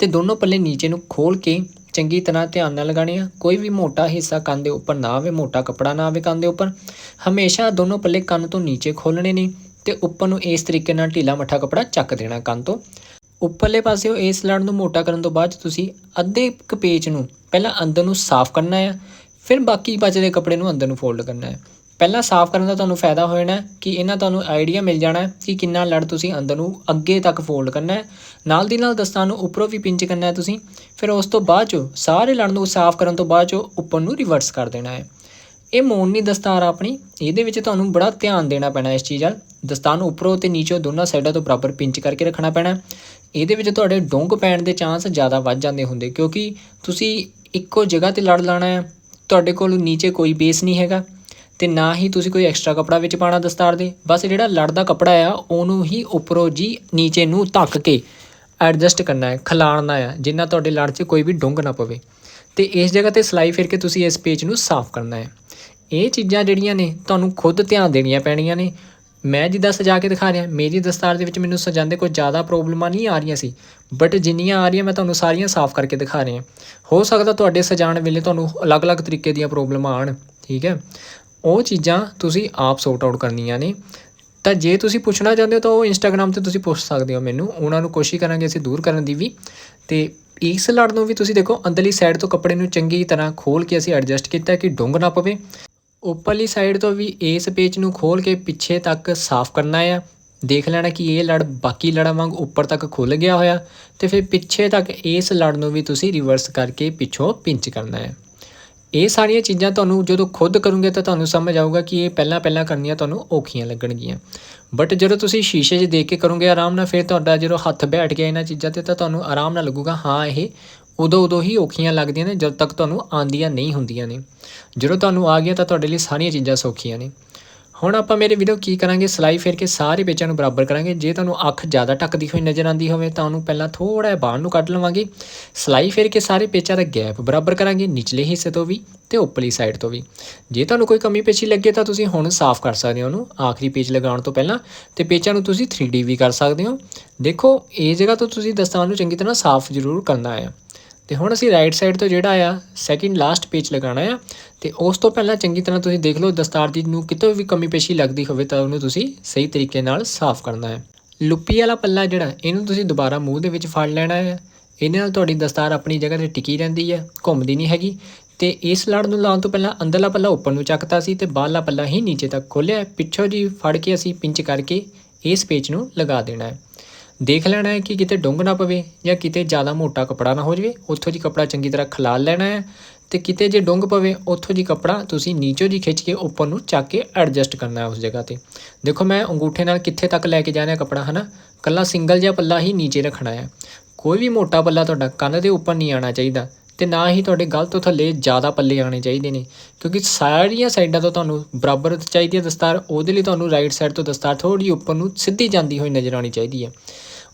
ਤੇ ਦੋਨੋਂ ਪੱਲੇ ਨੀਚੇ ਨੂੰ ਖੋਲ ਕੇ ਚੰਗੀ ਤਰ੍ਹਾਂ ਧਿਆਨ ਨਾਲ ਲਗਾਣੇ ਆ। ਕੋਈ ਵੀ ਮੋਟਾ ਹਿੱਸਾ ਕੰਨ ਦੇ ਉੱਪਰ ਨਾ ਆਵੇ, ਮੋਟਾ ਕੱਪੜਾ ਨਾ ਆਵੇ ਕੰਨ ਦੇ ਉੱਪਰ। ਹਮੇਸ਼ਾ ਦੋਨੋਂ ਪੱਲੇ ਕੰਨ ਤੋਂ ਨੀਚੇ ਖੋਲਣੇ ਨੇ ਤੇ ਉੱਪਰ ਨੂੰ ਇਸ ਤਰੀਕੇ ਨਾਲ ਢੀਲਾ ਮੱਠਾ ਕੱਪੜਾ ਚੱਕ ਦੇਣਾ ਕੰਨ ਤੋਂ। ਉੱਪਰਲੇ ਪਾਸਿਓ ਇਸ ਲੜ ਨੂੰ ਮੋਟਾ ਕਰਨ ਤੋਂ ਬਾਅਦ 'ਚ ਤੁਸੀਂ ਅੱਧੇ ਇੱਕ ਪੇਚ ਨੂੰ ਪਹਿਲਾਂ ਅੰਦਰ ਨੂੰ ਸਾਫ਼ ਕਰਨਾ ਹੈ ਫਿਰ ਬਾਕੀ ਬਚਦੇ ਕੱਪੜੇ ਨੂੰ ਅੰਦਰ ਨੂੰ ਫੋਲਡ ਕਰਨਾ ਹੈ ਪਹਿਲਾਂ ਸਾਫ਼ ਕਰਨ ਦਾ ਤੁਹਾਨੂੰ ਫਾਇਦਾ ਹੋ ਜਾਣਾ ਕਿ ਇਹਨਾਂ ਤੁਹਾਨੂੰ ਆਈਡੀਆ ਮਿਲ ਜਾਣਾ ਕਿ ਕਿੰਨਾ ਲੜ ਤੁਸੀਂ ਅੰਦਰ ਨੂੰ ਅੱਗੇ ਤੱਕ ਫੋਲਡ ਕਰਨਾ ਹੈ। ਨਾਲ ਦੀ ਨਾਲ ਦਸਤਾਨ ਨੂੰ ਉੱਪਰੋਂ ਵੀ ਪਿੰਚ ਕਰਨਾ ਹੈ ਤੁਸੀਂ। ਫਿਰ ਉਸ ਤੋਂ ਬਾਅਦ 'ਚ ਸਾਰੇ ਲੜ ਨੂੰ ਸਾਫ਼ ਕਰਨ ਤੋਂ ਬਾਅਦ 'ਚ ਉੱਪਰ ਨੂੰ ਰਿਵਰਸ ਕਰ ਦੇਣਾ ਹੈ। ਇਹ ਮੋੜਨੀ ਦਸਤਾਰ ਆਪਣੀ, ਇਹਦੇ ਵਿੱਚ ਤੁਹਾਨੂੰ ਬੜਾ ਧਿਆਨ ਦੇਣਾ ਪੈਣਾ ਇਸ ਚੀਜ਼ ਵੱਲ। ਦਸਤਾਰ ਨੂੰ ਉੱਪਰੋਂ ਤੇ ਨੀਚੋਂ ਦੋਨਾਂ ਸਾਈਡਾਂ ਤੋਂ ਬਰਾਬਰ ਪਿੰਚ ਕਰਕੇ ਰੱਖਣਾ ਪੈਣਾ ਇਹਦੇ ਵਿੱਚ ਤੁਹਾਡੇ ਡੋਂਗ ਪੈਣ ਦੇ ਚਾਂਸ ਜ਼ਿਆਦਾ ਵੱਧ ਜਾਂਦੇ ਹੁੰਦੇ, ਕਿਉਂਕਿ ਤੁਸੀਂ ਇੱਕੋ ਜਗ੍ਹਾ ਤੇ ਲੜ ਲਾਣਾ ਹੈ। ਤੁਹਾਡੇ ਕੋਲ ਨੀਚੇ ਕੋਈ ਬੇਸ ਨਹੀਂ ਹੈਗਾ। ਤੇ ਨਾ ਹੀ ਤੁਸੀਂ ਕੋਈ ਐਕਸਟਰਾ ਕੱਪੜਾ ਵਿੱਚ ਪਾਣਾ ਦਸਤਾਰ ਦੇ। ਬਸ ਜਿਹੜਾ ਲੜ ਦਾ ਕੱਪੜਾ ਆ, ਉਹਨੂੰ ਹੀ ਉੱਪਰੋਂ ਜੀ ਨੀਚੇ ਨੂੰ ਧੱਕ ਕੇ ਐਡਜਸਟ ਕਰਨਾ ਹੈ, ਖਿਲਾਰਨਾ ਆ, ਜਿੰਨਾ ਤੁਹਾਡੇ ਲੜ 'ਚ ਕੋਈ ਵੀ ਡੁੰਗ ਨਾ ਪਵੇ। ਤੇ ਇਸ ਜਗ੍ਹਾ ਤੇ ਸਲਾਈ ਫਿਰ ਕੇ ਤੁਸੀਂ ਇਸ ਪੇਜ ਨੂੰ ਸਾਫ਼ ਕਰਨਾ ਹੈ। ਇਹ ਚੀਜ਼ਾਂ ਜਿਹੜੀਆਂ ਨੇ, ਤੁਹਾਨੂੰ ਖੁਦ ਧਿਆਨ ਦੇਣੀਆਂ ਪੈਣੀਆਂ ਨੇ। ਮੈਂ ਜਿੱਦਾਂ ਸਜਾ ਕੇ ਦਿਖਾ ਰਿਹਾ, ਮੇਰੀ ਦਸਤਾਰ ਦੇ ਵਿੱਚ ਮੈਨੂੰ ਸਜਾਉਂਦੇ ਕੋਈ ਜ਼ਿਆਦਾ ਪ੍ਰੋਬਲਮਾਂ ਨਹੀਂ ਆ ਰਹੀਆਂ ਸੀ। ਬਟ ਜਿੰਨੀਆਂ ਆ ਰਹੀਆਂ, ਮੈਂ ਤੁਹਾਨੂੰ ਸਾਰੀਆਂ ਸਾਫ਼ ਕਰਕੇ ਦਿਖਾ ਰਿਹਾ। ਹੋ ਸਕਦਾ ਤੁਹਾਡੇ ਸਜਾਉਣ ਵੇਲੇ ਤੁਹਾਨੂੰ ਅਲੱਗ-ਅਲੱਗ ਤਰੀਕੇ ਦੀਆਂ ਪ੍ਰੋਬਲਮਾਂ ਆਣ ਠੀਕ ਹੈ? ਉਹ ਚੀਜ਼ਾਂ ਤੁਸੀਂ ਆਪ ਸੌਟ ਆਊਟ ਕਰਨੀਆਂ ਨੇ। ਤਾਂ ਜੇ ਤੁਸੀਂ ਪੁੱਛਣਾ ਚਾਹੁੰਦੇ ਹੋ ਤਾਂ ਉਹ ਇੰਸਟਾਗ੍ਰam ਤੇ ਤੁਸੀਂ ਪੁੱਛ ਸਕਦੇ ਹੋ ਮੈਨੂੰ। ਉਹਨਾਂ ਨੂੰ ਕੋਸ਼ਿਸ਼ ਕਰਾਂਗੇ ਅਸੀਂ ਦੂਰ ਕਰਨ ਦੀ ਵੀ। ਤੇ ਇਸ ਲੜ ਨੂੰ ਵੀ ਤੁਸੀਂ ਦੇਖੋ, ਅੰਦਰਲੀ ਸਾਈਡ ਤੋਂ ਕੱਪੜੇ ਨੂੰ ਚੰਗੀ ਤਰ੍ਹਾਂ ਖੋਲ ਕੇ ਅਸੀਂ ਐਡਜਸਟ ਕੀਤਾ ਕਿ ਡੁੰਗ ਨਾ ਪਵੇ। ਉੱਪਰਲੀ ਸਾਈਡ ਤੋਂ ਵੀ ਇਸ ਪੇਚ ਨੂੰ ਖੋਲ ਕੇ ਪਿੱਛੇ ਤੱਕ ਸਾਫ਼ ਕਰਨਾ ਆ। ਦੇਖ ਲੈਣਾ ਕਿ ਇਹ ਲੜ ਬਾਕੀ ਲੜਾਂ ਵਾਂਗ ਉੱਪਰ ਤੱਕ ਖੁੱਲ ਗਿਆ ਹੋਇਆ। ਤੇ ਫਿਰ ਪਿੱਛੇ ਤੱਕ ਇਸ ਲੜ ਨੂੰ ਵੀ ਤੁਸੀਂ ਰਿਵਰਸ ਕਰਕੇ ਪਿੱਛੋਂ ਪਿੰਚ ਕਰਨਾ ਹੈ ਇਹ ਸਾਰੀਆਂ ਚੀਜ਼ਾਂ ਤੁਹਾਨੂੰ ਜਦੋਂ ਖੁਦ ਕਰੋਗੇ ਤਾਂ ਤੁਹਾਨੂੰ ਸਮਝ ਆਊਗਾ ਕਿ ਇਹ ਪਹਿਲਾਂ ਪਹਿਲਾਂ ਕਰਨੀਆਂ ਤੁਹਾਨੂੰ ਔਖੀਆਂ ਲੱਗਣਗੀਆਂ। ਬਟ ਜਦੋਂ ਤੁਸੀਂ ਸ਼ੀਸ਼ੇ 'ਚ ਦੇਖ ਕੇ ਕਰੋਗੇ ਆਰਾਮ ਨਾਲ, ਫਿਰ ਤੁਹਾਡਾ ਜਦੋਂ ਹੱਥ ਬੈਠ ਗਿਆ ਇਹਨਾਂ ਚੀਜ਼ਾਂ ਤੇ, ਤਾਂ ਤੁਹਾਨੂੰ ਆਰਾਮ ਨਾਲ ਲੱਗੂਗਾ, ਹਾਂ, ਇਹ ਉਦੋਂ ਉਦੋਂ ਹੀ ਔਖੀਆਂ ਲੱਗਦੀਆਂ ਨੇ, ਜਦ ਤੱਕ ਤੁਹਾਨੂੰ ਆਂਦੀਆਂ ਨਹੀਂ ਹੁੰਦੀਆਂ ਨੇ। ਜਦੋਂ ਤੁਹਾਨੂੰ ਆ ਗਿਆ ਤਾਂ ਤੁਹਾਡੇ ਲਈ ਸਾਰੀਆਂ ਚੀਜ਼ਾਂ ਸੌਖੀਆਂ ਨੇ। ਹੁਣ ਆਪਾਂ ਮੇਰੇ ਵੀਡੀਓ ਕੀ ਕਰਾਂਗੇ? ਸਲਾਈ ਫੇਰ ਕੇ ਸਾਰੇ ਪੇਚਾਂ ਨੂੰ ਬਰਾਬਰ ਕਰਾਂਗੇ। ਜੇ ਤੁਹਾਨੂੰ ਅੱਖ ਜ਼ਿਆਦਾ ਟੱਕਦੀ ਹੋਈ ਨਜ਼ਰ ਆਉਂਦੀ ਹੋਵੇ ਤਾਂ ਉਹਨੂੰ ਪਹਿਲਾਂ ਥੋੜਾ ਜਿਹਾ ਬਾਹਰ ਨੂੰ ਕੱਢ ਲਵਾਂਗੇ। ਸਲਾਈ ਫੇਰ ਕੇ ਸਾਰੇ ਪੇਚਾਂ ਦਾ ਗੈਪ ਬਰਾਬਰ ਕਰਾਂਗੇ, ਨਿਚਲੇ ਹਿੱਸੇ ਤੋਂ ਵੀ ਤੇ ਉੱਪਰਲੀ ਸਾਈਡ ਤੋਂ ਵੀ। ਜੇ ਤੁਹਾਨੂੰ ਕੋਈ ਕਮੀ ਪੇਚੀ ਲੱਗੇ ਤਾਂ ਤੁਸੀਂ ਹੁਣ ਸਾਫ਼ ਕਰ ਸਕਦੇ ਹੋ ਉਹਨੂੰ ਆਖਰੀ ਪੇਚ ਲਗਾਉਣ ਤੋਂ ਪਹਿਲਾਂ ਤੇ ਪੇਚਾਂ ਨੂੰ ਤੁਸੀਂ 3D ਵੀ ਕਰ ਸਕਦੇ ਹੋ। ਦੇਖੋ, ਇਹ ਜਗ੍ਹਾ ਤੋਂ ਤੁਸੀਂ ਦਸਤਾਨ ਨੂੰ ਚੰਗੀ ਤਰ੍ਹਾਂ ਸਾਫ਼ ਜ਼ਰੂਰ ਕਰਨਾ ਹੈ। ਤੇ ਹੁਣ ਅਸੀਂ ਰਾਈਟ ਸਾਈਡ ਤੋਂ ਜਿਹੜਾ ਆ ਸੈਕਿੰਡ ਲਾਸਟ ਪੇਚ ਲਗਾਉਣਾ ਆ, ਤੇ ਉਸ ਤੋਂ ਪਹਿਲਾਂ ਚੰਗੀ ਤਰ੍ਹਾਂ ਤੁਸੀਂ ਦੇਖ ਲਓ ਦਸਤਾਰ ਦੀ ਨੂੰ ਕਿਤੋਂ ਵੀ ਕਮੀ ਪੇਸ਼ੀ ਲੱਗਦੀ ਹੋਵੇ ਤਾਂ ਉਹਨੂੰ ਤੁਸੀਂ ਸਹੀ ਤਰੀਕੇ ਨਾਲ ਸਾਫ਼ ਕਰਨਾ ਹੈ। ਲੁੱਪੀ ਵਾਲਾ ਪੱਲਾ ਜਿਹੜਾ, ਇਹਨੂੰ ਤੁਸੀਂ ਦੁਬਾਰਾ ਮੂੰਹ ਦੇ ਵਿੱਚ ਫੜ ਲੈਣਾ ਹੈ। ਇਹਦੇ ਨਾਲ ਤੁਹਾਡੀ ਦਸਤਾਰ ਆਪਣੀ ਜਗ੍ਹਾ ਤੇ ਟਿਕੀ ਰਹਿੰਦੀ ਹੈ, ਘੁੰਮਦੀ ਨਹੀਂ ਹੈਗੀ। ਤੇ ਇਸ ਲੜ ਨੂੰ ਲਾਉਣ ਤੋਂ ਪਹਿਲਾਂ ਅੰਦਰਲਾ ਪੱਲਾ ਉੱਪਰ ਨੂੰ ਚੱਕਤਾ ਸੀ ਤੇ ਬਾਹਰਲਾ ਪੱਲਾ ਹੀ ਨੀਚੇ ਤੱਕ ਖੋਲਿਆ ਪਿੱਛੋਂ ਜੀ ਫੜ ਕੇ ਅਸੀਂ ਪਿੰਚ ਕਰਕੇ ਇਸ ਪੇਚ ਨੂੰ ਲਗਾ ਦੇਣਾ ਹੈ। ਦੇਖ ਲੈਣਾ ਹੈ ਕਿ ਕਿਤੇ ਡੁੰਗ ਨਾ ਪਵੇ ਜਾਂ ਕਿਤੇ ਜ਼ਿਆਦਾ ਮੋਟਾ ਕਪੜਾ ਨਾ ਹੋ ਜਾਵੇ, ਉੱਥੋਂ ਦੀ ਕਪੜਾ ਚੰਗੀ ਤਰ੍ਹਾਂ ਖਲਾਲ ਲੈਣਾ ਹੈ ਤੇ ਕਿਤੇ ਜੇ ਡੁੰਗ ਪਵੇ, ਉੱਥੋਂ ਦੀ ਕਪੜਾ ਤੁਸੀਂ ਨੀਚੋਂ ਦੀ ਖਿੱਚ ਕੇ ਉੱਪਰ ਨੂੰ ਚੱਕ ਕੇ ਐਡਜਸਟ ਕਰਨਾ ਹੈ ਉਸ ਜਗ੍ਹਾ ਤੇ। ਦੇਖੋ, ਮੈਂ ਅੰਗੂਠੇ ਨਾਲ ਕਿੱਥੇ ਤੱਕ ਲੈ ਕੇ ਜਾਣਾ ਹੈ ਕਪੜਾ, ਹਨਾ? ਕੱਲਾ ਸਿੰਗਲ ਜਿਹਾ ਪੱਲਾ ਹੀ ਨੀਚੇ ਰੱਖਣਾ ਹੈ। ਕੋਈ ਵੀ ਮੋਟਾ ਪੱਲਾ ਤੁਹਾਡਾ ਕੰਨ ਦੇ ਉੱਪਰ ਨਹੀਂ ਆਣਾ ਚਾਹੀਦਾ ਤੇ ਨਾ ਹੀ ਤੁਹਾਡੇ ਗਲ ਤੋਂ ਥੱਲੇ ਜ਼ਿਆਦਾ ਪੱਲੇ ਆਣੇ ਚਾਹੀਦੇ ਨੇ, ਕਿਉਂਕਿ ਸਾਰੀਆਂ ਸਾਈਡਾਂ ਤੋਂ ਤੁਹਾਨੂੰ ਬਰਾਬਰ ਚਾਹੀਦੀ ਹੈ ਦਸਤਾਰ, ਉਹਦੇ ਲਈ ਤੁਹਾਨੂੰ ਰਾਈਟ ਸਾਈਡ ਤੋਂ ਦਸਤਾਰ ਥੋੜੀ ਉੱਪਰ ਨੂੰ ਸਿੱਧੀ ਜਾਂਦੀ ਹੋਈ ਨਜ਼ਰ ਆਣੀ ਚਾਹੀਦੀ ਹੈ।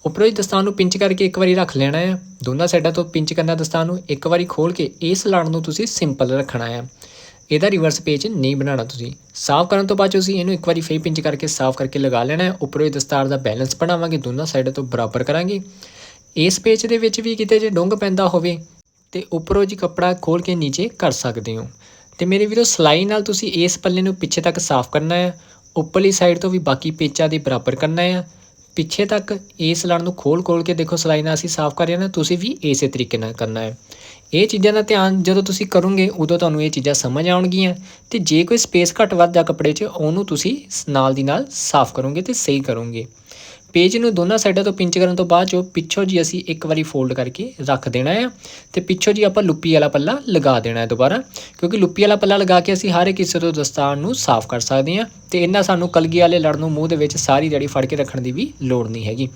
ਉੱਪਰੋਂ ਹੀ ਦਸਤਾਰ ਨੂੰ ਪਿੰਚ ਕਰਕੇ ਇੱਕ ਵਾਰੀ ਰੱਖ ਲੈਣਾ ਹੈ। ਦੋਨਾਂ ਸਾਈਡਾਂ ਤੋਂ ਪਿੰਚ ਕਰਨਾ ਦਸਤਾਰ ਨੂੰ ਇੱਕ ਵਾਰੀ ਖੋਲ ਕੇ ਇਸ ਲੜ ਨੂੰ ਤੁਸੀਂ ਸਿੰਪਲ ਰੱਖਣਾ ਹੈ। ਇਹਦਾ ਰਿਵਰਸ ਪੇਚ ਨਹੀਂ ਬਣਾਉਣਾ ਤੁਸੀਂ। ਸਾਫ਼ ਕਰਨ ਤੋਂ ਬਾਅਦ 'ਚ ਅਸੀਂ ਇਹਨੂੰ ਇੱਕ ਵਾਰੀ ਫੇਰ ਪਿੰਚ ਕਰਕੇ ਸਾਫ਼ ਕਰਕੇ ਲਗਾ ਲੈਣਾ ਹੈ। ਉੱਪਰੋਂ ਇਹ ਦਸਤਾਰ ਦਾ ਬੈਲੈਂਸ ਬਣਾਵਾਂਗੇ, ਦੋਨਾਂ ਸਾਈਡਾਂ ਤੋਂ ਬਰਾਬਰ ਕਰਾਂਗੇ। ਇਸ ਪੇਜ ਦੇ ਵਿੱਚ ਵੀ ਕਿਤੇ ਜੇ ਡੁੰਗ ਪੈਂਦਾ ਹੋਵੇ ਤੇ ਉੱਪਰੋਂ ਜੀ ਕੱਪੜਾ ਖੋਲ ਕੇ ਨੀਚੇ ਕਰ ਸਕਦੇ ਹੋ। ਤੇ ਮੇਰੇ ਵੀਰੋ, ਸਲਾਈ ਨਾਲ ਤੁਸੀਂ ਇਸ ਪੱਲੇ ਨੂੰ ਪਿੱਛੇ ਤੱਕ ਸਾਫ਼ ਕਰਨਾ ਹੈ। ਉੱਪਰਲੀ ਸਾਈਡ ਤੋਂ ਵੀ ਬਾਕੀ ਪੇਚਾਂ ਦੇ ਬਰਾਬਰ ਕਰਨਾ ਹੈ। ਪਿੱਛੇ ਤੱਕ ਇਸ ਲੜ ਨੂੰ ਖੋਲ ਖੋਲ ਕੇ ਦੇਖੋ, ਸਲਾਈ ਨਾਲ ਅਸੀਂ ਸਾਫ਼ ਕਰ ਰਹੇ ਹਾਂ ਨਾ, ਤੁਸੀਂ ਵੀ ਇਸੇ ਤਰੀਕੇ ਨਾਲ ਕਰਨਾ ਹੈ। ਇਹ ਚੀਜ਼ਾਂ ਦਾ ਧਿਆਨ ਜਦੋਂ ਤੁਸੀਂ ਕਰੋਗੇ, ਉਦੋਂ ਤੁਹਾਨੂੰ ਇਹ ਚੀਜ਼ਾਂ ਸਮਝ ਆਉਣਗੀਆਂ ਤੇ ਜੇ ਕੋਈ ਸਪੇਸ ਘੱਟ ਵੱਧ ਆ ਕੱਪੜੇ 'ਚ, ਉਹਨੂੰ ਤੁਸੀਂ ਸ- ਨਾਲ ਦੀ ਨਾਲ ਸਾਫ਼ ਕਰੋਗੇ ਤੇ ਸਹੀ ਕਰੋਗੇ। ਪੇਜ ਨੂੰ ਦੋਨਾਂ ਸਾਈਡਾਂ ਤੋਂ ਪਿੰਚ ਕਰਨ ਤੋਂ ਬਾਅਦ ਜੋ ਪਿੱਛੋਂ ਜੀ ਅਸੀਂ ਇੱਕ ਵਾਰੀ ਫੋਲਡ ਕਰਕੇ ਰੱਖ ਦੇਣਾ ਹੈ ਤੇ ਪਿੱਛੋਂ ਜੀ ਆਪਾਂ ਲੁੱਪੀ ਵਾਲਾ ਪੱਲਾ ਲਗਾ ਦੇਣਾ ਹੈ ਦੁਬਾਰਾ, ਕਿਉਂਕਿ ਲੁੱਪੀ ਵਾਲਾ ਪੱਲਾ ਲਗਾ ਕੇ ਅਸੀਂ ਹਰ ਇੱਕ ਹਿੱਸੇ ਤੋਂ ਦਸਤਾਨ ਨੂੰ ਸਾਫ਼ ਕਰ ਸਕਦੇ ਹਾਂ, ਤੇ ਇਹਨਾਂ ਸਾਨੂੰ ਕਲਗੀ ਵਾਲੇ ਲੜ ਨੂੰ ਮੂੰਹ ਦੇ ਵਿੱਚ ਸਾਰੀ ਜੜੀ ਫੜ ਕੇ ਰੱਖਣ ਦੀ ਵੀ ਲੋੜ ਨਹੀਂ ਹੈਗੀ।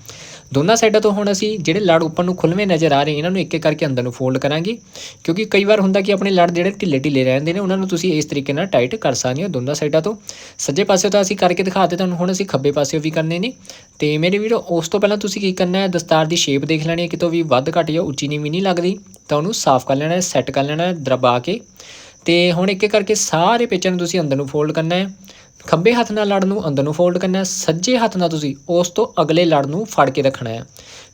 ਦੋਨਾਂ ਸਾਈਡਾਂ ਤੋਂ ਹੁਣ ਅਸੀਂ ਜਿਹੜੇ ਲੜ ਉੱਪਰ ਨੂੰ ਖੁੱਲਵੇਂ ਨਜ਼ਰ ਆ ਰਹੇ, ਇਹਨਾਂ ਨੂੰ ਇੱਕ ਇੱਕ ਕਰਕੇ ਅੰਦਰ ਨੂੰ ਫੋਲਡ ਕਰਾਂਗੇ। ਕਿਉਂਕਿ ਕਈ ਵਾਰ ਹੁੰਦਾ ਕਿ ਆਪਣੇ ਲੜ ਜਿਹੜੇ ਢਿੱਲੇ ਢਿੱਲੇ ਰਹਿੰਦੇ ਨੇ, ਉਹਨਾਂ ਨੂੰ ਤੁਸੀਂ ਇਸ ਤਰੀਕੇ ਨਾਲ ਟਾਈਟ ਕਰ ਸਕਦੇ ਹੋ ਦੋਨਾਂ ਸਾਈਡਾਂ ਤੋਂ। ਸੱਜੇ ਪਾਸੇ ਤਾਂ ਅਸੀਂ ਕਰਕੇ ਦਿਖਾਤੇ ਤੁਹਾਨੂੰ ਹੁਣ ਅਸੀਂ ਖੱਬੇ ਪਾਸੇ ਵੀ ਕਰਨੇ ਨੇ। ਤੇ ਮੇਰੇ ਵੀਰੋ, ਉਸ ਤੋਂ ਪਹਿਲਾਂ ਤੁਸੀਂ ਕੀ ਕਰਨਾ ਹੈ, ਦਸਤਾਰ ਦੀ ਸ਼ੇਪ ਦੇਖ ਲੈਣੀ ਹੈ, ਕਿਤੋਂ ਵੀ ਵੱਧ ਘੱਟ ਜਾਂ ਉੱਚੀ ਨੀਵੀਂ ਨਹੀਂ ਲੱਗਦੀ, ਤਾਂ ਉਹਨੂੰ ਸਾਫ਼ ਕਰ ਲੈਣਾ ਹੈ ਸੈੱਟ ਕਰ ਲੈਣਾ ਹੈ, ਦਬਾ ਕੇ। ਤੇ ਹੁਣ ਇੱਕ ਇੱਕ ਕਰਕੇ ਸਾਰੇ ਪੇਚਾਂ ਨੂੰ ਤੁਸੀਂ ਅੰਦਰ ਨੂੰ ਫੋਲਡ ਕਰਨਾ ਹੈ। ਖੱਬੇ ਹੱਥ ਨਾਲ ਲੜ ਨੂੰ ਅੰਦਰ ਨੂੰ ਫੋਲਡ ਕਰਨਾ ਹੈ, ਸੱਜੇ ਹੱਥ ਨਾਲ ਤੁਸੀਂ ਉਸ ਤੋਂ ਅਗਲੇ ਲੜ ਨੂੰ ਫੜ ਕੇ ਰੱਖਣਾ ਹੈ।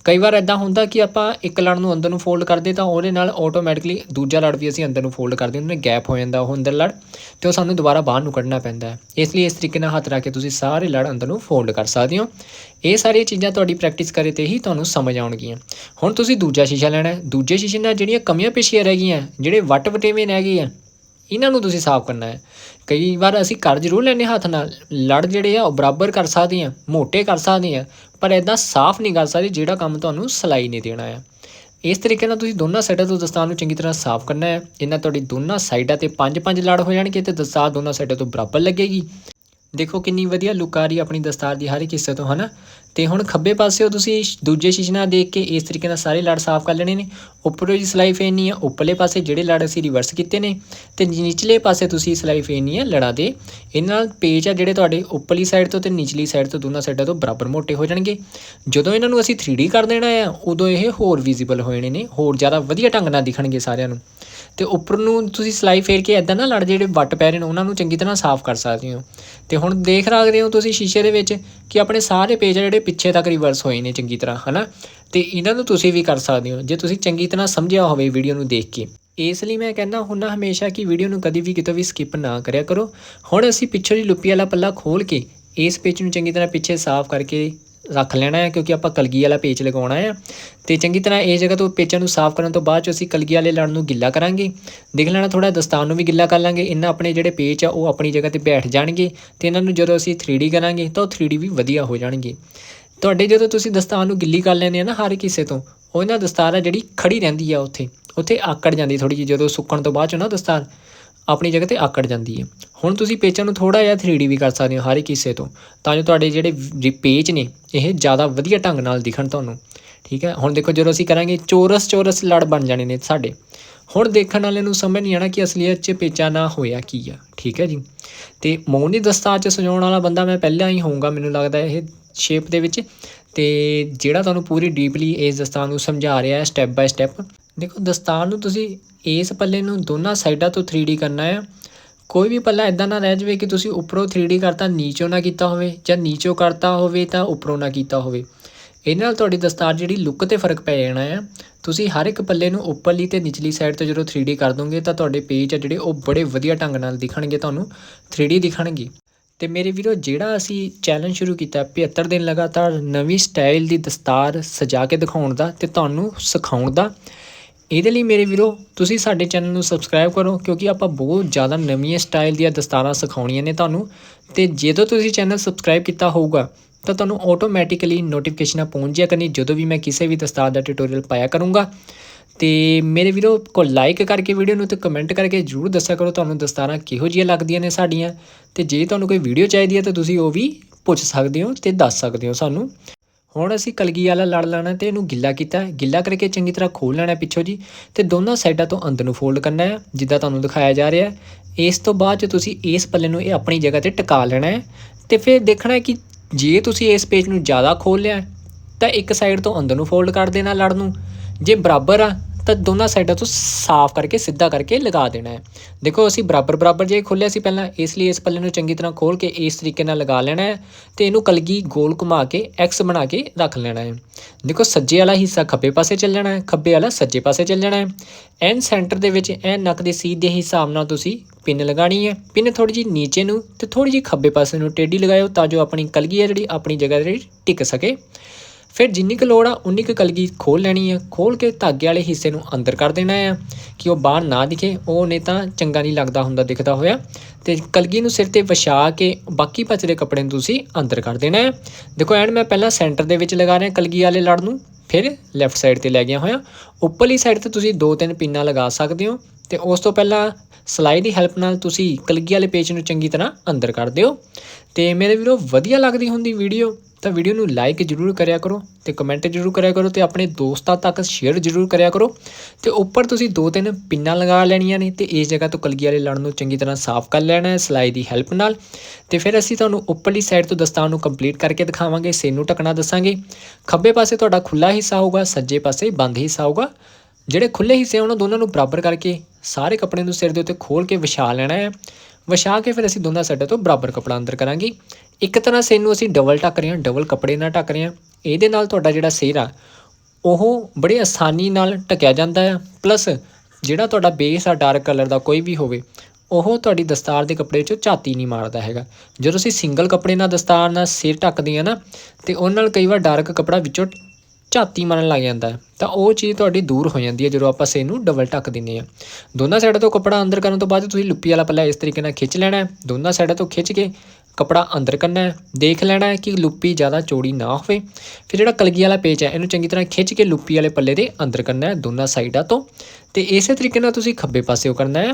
ਕਈ ਵਾਰ ਐਦਾਂ ਹੁੰਦਾ ਕਿ ਆਪਾਂ ਇੱਕ ਲੜ ਨੂੰ ਅੰਦਰ ਨੂੰ ਫੋਲਡ ਕਰਦੇ ਤਾਂ ਉਹਦੇ ਨਾਲ ਆਟੋਮੈਟਿਕਲੀ ਦੂਜਾ ਲੜ ਵੀ ਅਸੀਂ ਅੰਦਰ ਨੂੰ ਫੋਲਡ ਕਰਦੇ ਉਹਨੇ ਗੈਪ ਹੋ ਜਾਂਦਾ, ਉਹ ਅੰਦਰ ਲੜ ਤੇ ਉਹ ਸਾਨੂੰ ਦੁਬਾਰਾ ਬਾਹਰ ਨੂੰ ਕੱਢਣਾ ਪੈਂਦਾ ਹੈ। ਇਸ ਲਈ ਇਸ ਤਰੀਕੇ ਨਾਲ ਹੱਥ ਰੱਖ ਕੇ ਤੁਸੀਂ ਸਾਰੇ ਲੜ ਅੰਦਰ ਨੂੰ ਫੋਲਡ ਕਰ ਸਕਦੇ ਹੋ। ਇਹ ਸਾਰੀਆਂ ਚੀਜ਼ਾਂ ਤੁਹਾਡੀ ਪ੍ਰੈਕਟਿਸ ਕਰੇ ਤੇ ਹੀ ਤੁਹਾਨੂੰ ਸਮਝ ਆਉਣਗੀਆਂ। ਹੁਣ ਤੁਸੀਂ ਦੂਜਾ ਸ਼ੀਸ਼ਾ ਲੈਣਾ ਹੈ, ਦੂਜੇ ਸ਼ੀਸ਼ੇ ਨਾਲ ਜਿਹੜੀਆਂ ਕਮੀਆਂ ਪੇਸ਼ੀਆਂ ਰਹਿ ਗਈਆਂ, ਜਿਹੜੇ ਵੱਟ ਵਟੇਵੇਂ ਰਹਿ ਗਏ ਆ ਇਹਨਾਂ ਨੂੰ ਤੁਸੀਂ ਸਾਫ਼ ਕਰਨਾ ਹੈ। ਕਈ ਵਾਰ ਅਸੀਂ ਕਰ ਜ਼ਰੂਰ ਲੈਂਦੇ ਹੱਥ ਨਾਲ। ਲੜ ਜਿਹੜੇ ਆ, ਉਹ ਬਰਾਬਰ ਕਰ ਸਕਦੇ ਆ, ਮੋਟੇ ਕਰ ਸਕਦੇ ਆ, ਪਰ ਇਦਾਂ ਸਾਫ਼ ਨਹੀਂ ਕਰ ਸਕਦੇ ਜਿਹੜਾ ਕੰਮ ਤੁਹਾਨੂੰ ਸਲਾਈ ਨਹੀਂ ਦੇਣਾ ਆ। ਇਸ ਤਰੀਕੇ ਨਾਲ ਤੁਸੀਂ ਦੋਨਾਂ ਸਾਈਡਾਂ ਤੋਂ ਦਸਤਾਰ ਨੂੰ ਚੰਗੀ ਤਰ੍ਹਾਂ ਸਾਫ਼ ਕਰਨਾ ਹੈ। ਇਹਨਾਂ ਤੁਹਾਡੀ ਦੋਨਾਂ ਸਾਈਡਾਂ ਤੇ ਪੰਜ ਪੰਜ ਲੜ ਹੋ ਜਾਣਗੇ ਤੇ ਦਸਤਾਰ ਦੋਨਾਂ ਸਾਈਡਾਂ ਤੋਂ ਬਰਾਬਰ ਲੱਗੇਗੀ। ਦੇਖੋ ਕਿੰਨੀ ਵਧੀਆ ਲੁੱਕ ਆ ਰਹੀ ਹੈ ਆਪਣੀ ਦਸਤਾਰ ਦੀ, ਹਰ ਇੱਕ ਹਿੱਸੇ ਤੋਂ, ਹਨਾ? ਤੇ ਹੁਣ ਖੱਬੇ ਪਾਸਿਓ ਤੁਸੀਂ ਦੂਜੇ ਸ਼ੀਸ਼ੇ ਨਾਲ ਦੇਖ ਕੇ ਇਸ ਤਰੀਕੇ ਨਾਲ ਸਾਰੇ ਲੜ ਸਾਫ਼ ਕਰ ਲੈਣੇ ਨੇ। ਉੱਪਰੋਂ ਜੀ ਸਲਾਈ ਫੇਰਨੀ ਆ, ਉੱਪਰਲੇ ਪਾਸੇ ਜਿਹੜੇ ਲੜ ਅਸੀਂ ਰਿਵਰਸ ਕੀਤੇ ਨੇ, ਤੇ ਨਿਚਲੇ ਪਾਸੇ ਤੁਸੀਂ ਸਲਾਈ ਫੇਰਨੀ ਆ, ਲੜਾ ਦੇ। ਇਹਨਾਂ ਨਾਲ ਪੇਜ ਆ ਜਿਹੜੇ ਤੁਹਾਡੇ ਉੱਪਰਲੀ ਸਾਈਡ ਤੋਂ ਤੇ ਨਿਚਲੀ ਸਾਈਡ ਤੋਂ ਦੋਨਾਂ ਸਾਈਡਾਂ ਤੋਂ ਬਰਾਬਰ ਮੋਟੇ ਹੋ ਜਾਣਗੇ। ਜਦੋਂ ਇਹਨਾਂ ਨੂੰ ਅਸੀਂ 3D ਕਰ ਦੇਣਾ ਆ, ਉਦੋਂ ਇਹ ਹੋਰ ਵਿਜ਼ੀਬਲ ਹੋ ਨੇ, ਹੋਰ ਜ਼ਿਆਦਾ ਵਧੀਆ ਢੰਗ ਨਾਲ ਦਿਖਣਗੇ ਸਾਰਿਆਂ ਨੂੰ। ਤੇ ਉੱਪਰ ਨੂੰ ਤੁਸੀਂ ਸਲਾਈ ਫੇਰ ਕੇ ਐਦਾਂ ਨਾ ਲੜ ਜਿਹੜੇ ਵੱਟ ਪੈ ਰਹੇ ਨੇ, ਉਹਨਾਂ ਨੂੰ ਚੰਗੀ ਤਰ੍ਹਾਂ ਸਾਫ਼ ਕਰ ਸਕਦੇ ਹੋ। ਤੇ ਹੁਣ ਦੇਖ ਸਕਦੇ ਹੋ ਤੁਸੀਂ ਸ਼ੀਸ਼ੇ ਦੇ ਵਿੱਚ ਕਿ ਆਪਣੇ ਸਾਰੇ ਪੇਜ ਆ ਜਿਹੜੇ ਪਿੱਛੇ ਤੱਕ ਰਿਵਰਸ ਹੋਏ ਨੇ ਚੰਗੀ ਤਰ੍ਹਾਂ, ਹਨਾ? ਤੇ ਇਹਨਾਂ ਨੂੰ ਤੁਸੀਂ ਵੀ ਕਰ ਸਕਦੇ ਹੋ, ਜੇ ਤੁਸੀਂ ਚੰਗੀ ਤਰ੍ਹਾਂ ਸਮਝਿਆ ਹੋਵੇ ਵੀਡੀਓ ਨੂੰ ਦੇਖ ਕੇ। ਇਸ ਲਈ ਮੈਂ ਕਹਿੰਦਾ ਹੁੰਨਾ ਹਮੇਸ਼ਾ ਕਿ ਵੀਡੀਓ ਨੂੰ ਕਦੀ ਵੀ ਕਿਤੋਂ ਵੀ ਸਕਿਪ ਨਾ ਕਰਿਆ ਕਰੋ। ਹੁਣ ਅਸੀਂ ਪਿੱਛੋਂ ਦੀ ਲੁੱਪੀ ਵਾਲਾ ਪੱਲਾ ਖੋਲ ਕੇ ਇਸ ਪੇਜ ਨੂੰ ਚੰਗੀ ਤਰ੍ਹਾਂ ਪਿੱਛੇ ਸਾਫ਼ ਕਰਕੇ ਰੱਖ ਲੈਣਾ ਹੈ, ਕਿਉਂਕਿ ਆਪਾਂ ਕਲਗੀ ਵਾਲਾ ਪੇਚ ਲਗਾਉਣਾ ਹੈ। ਤੇ ਚੰਗੀ ਤਰ੍ਹਾਂ ਇਹ ਜਗ੍ਹਾ ਤੋਂ ਪੇਚਾਂ ਨੂੰ ਸਾਫ਼ ਕਰਨ ਤੋਂ ਬਾਅਦ ਚ ਅਸੀਂ ਕਲਗੀ ਵਾਲੇ ਲੜ ਨੂੰ ਗਿੱਲਾ ਕਰਾਂਗੇ। ਦੇਖ ਲੈਣਾ ਥੋੜਾ ਦਸਤਾਨ ਨੂੰ ਵੀ ਗਿੱਲਾ ਕਰ ਲਾਂਗੇ। ਇਹਨਾਂ ਆਪਣੇ ਜਿਹੜੇ ਪੇਚ ਆ, ਉਹ ਆਪਣੀ ਜਗ੍ਹਾ ਤੇ ਬੈਠ ਜਾਣਗੇ ਤੇ ਇਹਨਾਂ ਨੂੰ ਜਦੋਂ ਅਸੀਂ 3D ਕਰਾਂਗੇ, ਤਾਂ ਉਹ 3D ਵੀ ਵਧੀਆ ਹੋ ਜਾਣਗੇ। ਤੁਹਾਡੇ ਜਦੋਂ ਤੁਸੀਂ ਦਸਤਾਰ ਨੂੰ ਗਿੱਲੀ ਕਰ ਲੈਂਦੇ ਆ ਨਾ, ਹਰ ਇੱਕ ਤੋਂ, ਉਹ ਇਹਨਾਂ ਦਸਤਾਰ ਆ ਜਿਹੜੀ ਖੜੀ ਰਹਿੰਦੀ ਆ ਉੱਥੇ ਉੱਥੇ ਆਕੜ ਜਾਂਦੀ ਥੋੜੀ ਜਿਹੀ ਜਦੋਂ ਸੁੱਕਣ ਤੋਂ ਬਾਅਦ ਚ ਨਾ ਦਸਤਾਰ ਆਪਣੀ ਜਗ੍ਹਾ ਤੇ ਆਕੜ ਜਾਂਦੀ ਹੈ। ਹੁਣ ਤੁਸੀਂ ਪੇਚਾਂ ਨੂੰ ਥੋੜਾ ਜਿਹਾ 3D ਵੀ ਕਰ ਸਕਦੇ ਹੋ ਹਰ ਇੱਕ ਹਿੱਸੇ ਤੋਂ। ਤਾਂ ਜੋ ਤੁਹਾਡੇ ਜਿਹੜੇ ਵੀ ਪੇਚ ਨੇ, ਇਹ ਜ਼ਿਆਦਾ ਵਧੀਆ ਢੰਗ ਨਾਲ ਦਿਖਣ ਤੁਹਾਨੂੰ। ਠੀਕ ਹੈ? ਹੁਣ ਦੇਖੋ ਜਦੋਂ ਅਸੀਂ ਕਰਾਂਗੇ, ਚੋਰਸ ਚੋਰਸ ਲੜ ਬਣ ਜਾਣੇ ਨੇ ਸਾਡੇ। ਹੁਣ ਦੇਖਣ ਵਾਲੇ ਨੂੰ ਸਮਝ ਨਹੀਂ ਆਣਾ ਕਿ ਅਸਲੀਅਤ 'ਚ ਪੇਚਾ ਨਾ ਹੋਇਆ ਕੀ ਆ। ਠੀਕ ਹੈ ਜੀ? ਤੇ ਮੋਹਨੀ ਦਸਤਾਰ 'ਚ ਸਜਾਉਣ ਵਾਲਾ ਬੰਦਾ ਮੈਂ ਪਹਿਲਾਂ ਹੀ ਹੋਊਂਗਾ, ਮੈਨੂੰ ਲੱਗਦਾ ਇਹ ਸ਼ੇਪ ਦੇ ਵਿੱਚ। ਤੇ ਜਿਹੜਾ ਤੁਹਾਨੂੰ ਪੂਰੀ ਡੀਪਲੀ ਇਸ ਦਸਤਾਰ ਨੂੰ ਸਮਝਾ ਰਿਹਾ ਹੈ ਸਟੈਪ ਬਾਏ ਸਟੈਪ ਦੇਖੋ ਦਸਤਾਰ ਨੂੰ ਤੁਸੀਂ ਇਸ ਪੱਲੇ ਨੂੰ ਦੋਨਾਂ ਸਾਈਡਾਂ ਤੋਂ 3D ਕਰਨਾ ਹੈ ਕੋਈ ਵੀ ਪੱਲਾ ਇਦਾਂ ਨਾ ਰਹਿ ਜਾਵੇ ਕਿ ਤੁਸੀਂ ਉੱਪਰੋਂ 3D ਕਰਤਾ, ਨੀਚੋਂ ਨਾ ਕੀਤਾ ਹੋਵੇ ਜਾਂ ਨੀਚੋਂ ਕਰਤਾ ਹੋਵੇ ਤਾਂ ਉੱਪਰੋਂ ਨਾ ਕੀਤਾ ਹੋਵੇ। ਇਹ ਨਾਲ ਤੁਹਾਡੀ ਦਸਤਾਰ ਜਿਹੜੀ ਲੁੱਕ ਤੇ ਫ਼ਰਕ ਪੈ ਜਾਣਾ ਹੈ ਤੁਸੀਂ ਹਰ ਇੱਕ ਪੱਲੇ ਨੂੰ ਉੱਪਰਲੀ ਤੇ ਨਿਚਲੀ ਸਾਈਡ ਤੋਂ ਜਦੋਂ 3D ਕਰ ਦੋਗੇ ਤਾਂ ਤੁਹਾਡੇ ਪੇਜ ਆ ਜਿਹੜੇ ਉਹ ਬੜੇ ਵਧੀਆ ਢੰਗ ਨਾਲ ਦਿਖਣਗੇ, ਤੁਹਾਨੂੰ 3D ਦਿਖਣਗੇ। ਤੇ ਮੇਰੇ ਵੀਰੋ, ਜਿਹੜਾ ਅਸੀਂ ਚੈਲੰਜ ਸ਼ੁਰੂ ਕੀਤਾ 75 ਦਿਨ ਲਗਾਤਾਰ ਨਵੀਂ ਸਟਾਈਲ ਦੀ ਦਸਤਾਰ ਸਜਾ ਕੇ ਦਿਖਾਉਣ ਦਾ ਤੇ ਤੁਹਾਨੂੰ ਸਿਖਾਉਣ ਦਾ ਇਹਦੇ ਲਈ ਮੇਰੇ ਵੀਰੋ, ਤੁਸੀਂ ਸਾਡੇ ਚੈਨਲ ਨੂੰ ਸਬਸਕ੍ਰਾਈਬ ਕਰੋ, ਕਿਉਂਕਿ ਆਪਾਂ ਬਹੁਤ ਜ਼ਿਆਦਾ ਨਵੀਆਂ ਸਟਾਈਲ ਦੀਆਂ ਦਸਤਾਰਾਂ ਸਿਖਾਉਣੀਆਂ ਨੇ ਤੁਹਾਨੂੰ। ਤੇ ਜਦੋਂ ਤੁਸੀਂ ਚੈਨਲ ਸਬਸਕ੍ਰਾਈਬ ਕੀਤਾ ਹੋਊਗਾ, ਤਾਂ ਤੁਹਾਨੂੰ ਆਟੋਮੈਟਿਕਲੀ ਨੋਟੀਫਿਕੇਸ਼ਨਾਂ ਪਹੁੰਚ ਜਾਇਆ ਕਰਨੀ, ਜਦੋਂ ਵੀ ਮੈਂ ਕਿਸੇ ਵੀ ਦਸਤਾਰ ਦਾ ਟਿਊਟੋਰੀਅਲ ਪਾਇਆ ਕਰੂੰਗਾ। ਤੇ ਮੇਰੇ ਵੀਰੋ, ਕੋ ਲਾਈਕ ਕਰਕੇ ਵੀਡੀਓ ਨੂੰ ਤੇ ਕਮੈਂਟ ਕਰਕੇ ਜਰੂਰ ਦੱਸਿਆ ਕਰੋ, ਤੁਹਾਨੂੰ ਦਸਤਾਰਾਂ ਕਿਹੋ ਜਿਹੀਆਂ ਲੱਗਦੀਆਂ ਨੇ ਸਾਡੀਆਂ। ਤੇ ਜੇ ਤੁਹਾਨੂੰ ਕੋਈ ਵੀਡੀਓ ਚਾਹੀਦੀ ਹੈ ਤਾਂ ਤੁਸੀਂ ਉਹ ਵੀ ਪੁੱਛ ਸਕਦੇ ਹੋ ਤੇ ਦੱਸ ਸਕਦੇ ਹੋ ਸਾਨੂੰ। ਹੁਣ ਅਸੀਂ ਕਲਗੀ ਵਾਲਾ ਲੜ ਲੈਣਾ ਤੇ ਇਹਨੂੰ ਗਿੱਲਾ ਕੀਤਾ ਗਿੱਲਾ ਕਰਕੇ ਚੰਗੀ ਤਰ੍ਹਾਂ ਖੋਲ ਲੈਣਾ ਪਿੱਛੋਂ ਜੀ ਤੇ ਦੋਨਾਂ ਸਾਈਡਾਂ ਤੋਂ ਅੰਦਰ ਨੂੰ ਫੋਲਡ ਕਰਨਾ ਹੈ, ਜਿੱਦਾਂ ਤੁਹਾਨੂੰ ਦਿਖਾਇਆ ਜਾ ਰਿਹਾ ਹੈ। ਇਸ ਤੋਂ ਬਾਅਦ ਚ ਤੁਸੀਂ ਇਸ ਪੱਲੇ ਨੂੰ ਇਹ ਆਪਣੀ ਜਗ੍ਹਾ ਤੇ ਟਿਕਾ ਲੈਣਾ ਹੈ ਤੇ ਫਿਰ ਦੇਖਣਾ ਹੈ ਕਿ ਜੇ ਤੁਸੀਂ ਇਸ ਪੇਜ ਨੂੰ ਜ਼ਿਆਦਾ ਖੋਲ ਲਿਆ ਤਾਂ ਇੱਕ ਸਾਈਡ ਤੋਂ ਅੰਦਰ ਨੂੰ ਫੋਲਡ ਕਰ ਦੇਣਾ ਲੜ ਨੂੰ। ਜੇ ਬਰਾਬਰ ਆ ਤਾਂ ਦੋਨਾਂ ਸਾਈਡਾਂ ਤੋਂ ਸਾਫ਼ ਕਰਕੇ, ਸਿੱਧਾ ਕਰਕੇ ਲਗਾ ਦੇਣਾ ਹੈ। ਦੇਖੋ, ਅਸੀਂ ਬਰਾਬਰ ਬਰਾਬਰ ਜੇ ਖੋਲ੍ਹਿਆ ਸੀ ਪਹਿਲਾਂ, ਇਸ ਲਈ ਇਸ ਪੱਲੇ ਨੂੰ ਚੰਗੀ ਤਰ੍ਹਾਂ ਖੋਲ ਕੇ ਇਸ ਤਰੀਕੇ ਨਾਲ ਲਗਾ ਲੈਣਾ ਹੈ ਤੇ ਇਹਨੂੰ ਕਲਗੀ ਗੋਲ ਘੁਮਾ ਕੇ ਐਕਸ ਬਣਾ ਕੇ ਰੱਖ ਲੈਣਾ ਹੈ। ਦੇਖੋ, ਸੱਜੇ ਵਾਲਾ ਹਿੱਸਾ ਖੱਬੇ ਪਾਸੇ ਚੱਲ ਜਾਣਾ ਹੈ, ਖੱਬੇ ਵਾਲਾ ਸੱਜੇ ਪਾਸੇ ਚੱਲ ਜਾਣਾ ਹੈ। ਐਨ ਸੈਂਟਰ ਦੇ ਵਿੱਚ ਐਨ ਨੱਕ ਦੇ ਸੀਧ ਦੇ ਹਿਸਾਬ ਨਾਲ ਤੁਸੀਂ ਪਿੰਨ ਲਗਾਣੀ ਹੈ। ਪਿੰਨ ਥੋੜੀ ਜਿਹੀ ਨੀਚੇ ਨੂੰ ਤੇ ਥੋੜੀ ਜਿਹੀ ਖੱਬੇ ਪਾਸੇ ਨੂੰ ਟੇਢੀ ਲਗਾਇਓ ਤਾਂ ਜੋ ਆਪਣੀ ਕਲਗੀ ਹੈ ਜਿਹੜੀ, ਆਪਣੀ ਜਗ੍ਹਾ ਤੇ ਟਿਕ ਸਕੇ। ਫਿਰ ਜਿੰਨੀ ਕੁ ਲੋੜ ਆ, ਉਨੀ ਕੁ ਕਲਗੀ ਖੋਲ ਲੈਣੀ ਆ। ਖੋਲ ਕੇ ਧਾਗੇ ਵਾਲੇ ਹਿੱਸੇ ਨੂੰ ਅੰਦਰ ਕਰ ਦੇਣਾ ਆ ਕਿ ਉਹ ਬਾਹਰ ਨਾ ਦਿਖੇ। ਉਹ ਨਹੀਂ ਤਾਂ ਚੰਗਾ ਨਹੀਂ ਲੱਗਦਾ ਹੁੰਦਾ ਦਿਖਦਾ ਹੋਇਆ। ਤੇ ਕਲਗੀ ਨੂੰ ਸਿਰ ਤੇ ਵਿਛਾ ਕੇ ਬਾਕੀ ਬਚਦੇ ਕੱਪੜੇ ਨੂੰ ਤੁਸੀਂ ਅੰਦਰ ਕਰ ਦੇਣਾ ਹੈ ਦੇਖੋ ਐਂਡ ਮੈਂ ਪਹਿਲਾਂ ਸੈਂਟਰ ਦੇ ਵਿੱਚ ਲਗਾ ਰਿਹਾ ਕਲਗੀ ਵਾਲੇ ਲੜ ਨੂੰ। ਫਿਰ ਲੈਫਟ ਸਾਈਡ ਤੇ ਲੈ ਗਿਆ ਹੋਇਆ। ਉੱਪਰਲੀ ਸਾਈਡ ਤੇ ਤੁਸੀਂ ਦੋ ਤਿੰਨ ਪਿੰਨਾਂ ਲਗਾ ਸਕਦੇ ਹੋ। ਤੇ ਉਸ ਤੋਂ ਪਹਿਲਾਂ ਸਲਾਈ ਦੀ ਹੈਲਪ ਨਾਲ ਤੁਸੀਂ ਕਲਗੀ ਵਾਲੇ ਪੇਜ ਨੂੰ ਚੰਗੀ ਤਰ੍ਹਾਂ ਅੰਦਰ ਕਰ ਦਿਓ। ਤੇ ਮੇਰੇ ਵੀਰੋ, ਵਧੀਆ ਲੱਗਦੀ ਹੁੰਦੀ ਵੀਡੀਓ ਤਾਂ ਵੀਡੀਓ ਨੂੰ ਲਾਈਕ ਜ਼ਰੂਰ ਕਰਿਆ ਕਰੋ ਤੇ ਕਮੈਂਟ ਜ਼ਰੂਰ ਕਰਿਆ ਕਰੋ ਤੇ ਆਪਣੇ ਦੋਸਤਾਂ ਤੱਕ ਸ਼ੇਅਰ ਜ਼ਰੂਰ ਕਰਿਆ ਕਰੋ ਤੇ ਉੱਪਰ ਤੁਸੀਂ ਦੋ ਤਿੰਨ ਪਿੰਨਾਂ ਲਗਾ ਲੈਣੀਆਂ ਨੇ ਤੇ ਇਸ ਜਗ੍ਹਾ ਤੋਂ ਕਲਗੀ ਵਾਲੇ ਲੜ ਨੂੰ ਚੰਗੀ ਤਰ੍ਹਾਂ ਸਾਫ਼ ਕਰ ਲੈਣਾ ਹੈ, ਸਲਾਈ ਦੀ ਹੈਲਪ ਨਾਲ। ਤੇ ਫਿਰ ਅਸੀਂ ਤੁਹਾਨੂੰ ਉੱਪਰਲੀ ਸਾਈਡ ਤੋਂ ਦਸਤਾਨ ਨੂੰ ਕੰਪਲੀਟ ਕਰਕੇ ਦਿਖਾਵਾਂਗੇ ਸਿਰ ਨੂੰ ਟਕਣਾ ਦੱਸਾਂਗੇ। ਖੱਬੇ ਪਾਸੇ ਤੁਹਾਡਾ ਖੁੱਲਾ ਹਿੱਸਾ ਹੋਊਗਾ, ਸੱਜੇ ਪਾਸੇ ਬੰਦ ਹਿੱਸਾ ਹੋਊਗਾ। ਜਿਹੜੇ ਖੁੱਲੇ ਹਿੱਸੇ ਉਹਨਾਂ ਦੋਨਾਂ ਨੂੰ ਬਰਾਬਰ ਕਰਕੇ ਸਾਰੇ ਕੱਪੜੇ ਨੂੰ ਸਿਰ ਦੇ ਉੱਤੇ ਖੋਲ ਕੇ ਵਿਛਾ ਲੈਣਾ ਹੈ। ਵਿਛਾ ਕੇ ਫਿਰ ਅਸੀਂ ਦੋਨਾਂ ਸਾਈਡਾਂ ਤੋਂ ਬਰਾਬਰ ਕੱਪੜਾ ਅੰਦਰ ਕਰਾਂਗੇ। ਇੱਕ ਤਰ੍ਹਾਂ ਸਿਰ ਨੂੰ ਅਸੀਂ ਡਬਲ ਢੱਕ ਰਹੇ ਹਾਂ ਡਬਲ ਕੱਪੜੇ ਨਾਲ ਢੱਕ ਰਹੇ ਹਾਂ। ਇਹਦੇ ਨਾਲ ਤੁਹਾਡਾ ਜਿਹੜਾ ਸਿਰ ਆ, ਉਹ ਬੜੇ ਆਸਾਨੀ ਨਾਲ ਢਕਿਆ ਜਾਂਦਾ ਆ। ਪਲੱਸ ਜਿਹੜਾ ਤੁਹਾਡਾ ਬੇਸ ਆ ਡਾਰਕ ਕਲਰ ਦਾ ਕੋਈ ਵੀ ਹੋਵੇ, ਉਹ ਤੁਹਾਡੀ ਦਸਤਾਰ ਦੇ ਕੱਪੜੇ 'ਚੋਂ ਝਾਤੀ ਨਹੀਂ ਮਾਰਦਾ ਹੈਗਾ। ਜਦੋਂ ਅਸੀਂ ਸਿੰਗਲ ਕੱਪੜੇ ਨਾਲ ਦਸਤਾਰ ਨਾਲ ਸਿਰ ਢੱਕਦੇ ਆ ਨਾ, ਤੇ ਉਹਨਾਂ ਨਾਲ ਕਈ ਵਾਰ ਡਾਰਕ ਕੱਪੜਾ ਵਿੱਚੋਂ ਝਾਤੀ ਮਾਰਨ ਲੱਗ ਜਾਂਦਾ ਤਾਂ ਉਹ ਚੀਜ਼ ਤੁਹਾਡੀ ਦੂਰ ਹੋ ਜਾਂਦੀ ਹੈ, ਜਦੋਂ ਆਪਾਂ ਸੇ ਨੂੰ ਡਬਲ ਢੱਕ ਦਿੰਦੇ ਆ ਦੋਨਾਂ ਸਾਈਡਾਂ ਤੋਂ ਕੱਪੜਾ ਅੰਦਰ ਕਰਨ ਤੋਂ ਬਾਅਦ ਤੁਸੀਂ ਲੁੱਪੀ ਵਾਲਾ ਪੱਲਾ ਇਸ ਤਰੀਕੇ ਨਾਲ ਖਿੱਚ ਲੈਣਾ ਹੈ। ਦੋਨਾਂ ਸਾਈਡਾਂ ਤੋਂ ਖਿੱਚ ਕੇ ਕੱਪੜਾ ਅੰਦਰ ਕਰਨਾ ਹੈ, ਦੇਖ ਲੈਣਾ ਹੈ ਕਿ ਲੁੱਪੀ ਜ਼ਿਆਦਾ ਚੌੜੀ ਨਾ ਹੋਵੇ। ਫਿਰ ਜਿਹੜਾ ਕਲਗੀ ਵਾਲਾ ਪੇਚ ਹੈ, ਇਹਨੂੰ ਚੰਗੀ ਤਰ੍ਹਾਂ ਖਿੱਚ ਕੇ ਲੁੱਪੀ ਵਾਲੇ ਪੱਲੇ ਦੇ ਅੰਦਰ ਕਰਨਾ ਹੈ, ਦੋਨਾਂ ਸਾਈਡਾਂ ਤੋਂ। ਤੇ ਇਸੇ ਤਰੀਕੇ ਨਾਲ ਤੁਸੀਂ ਖੱਬੇ ਪਾਸਿਓ ਕਰਨਾ ਹੈ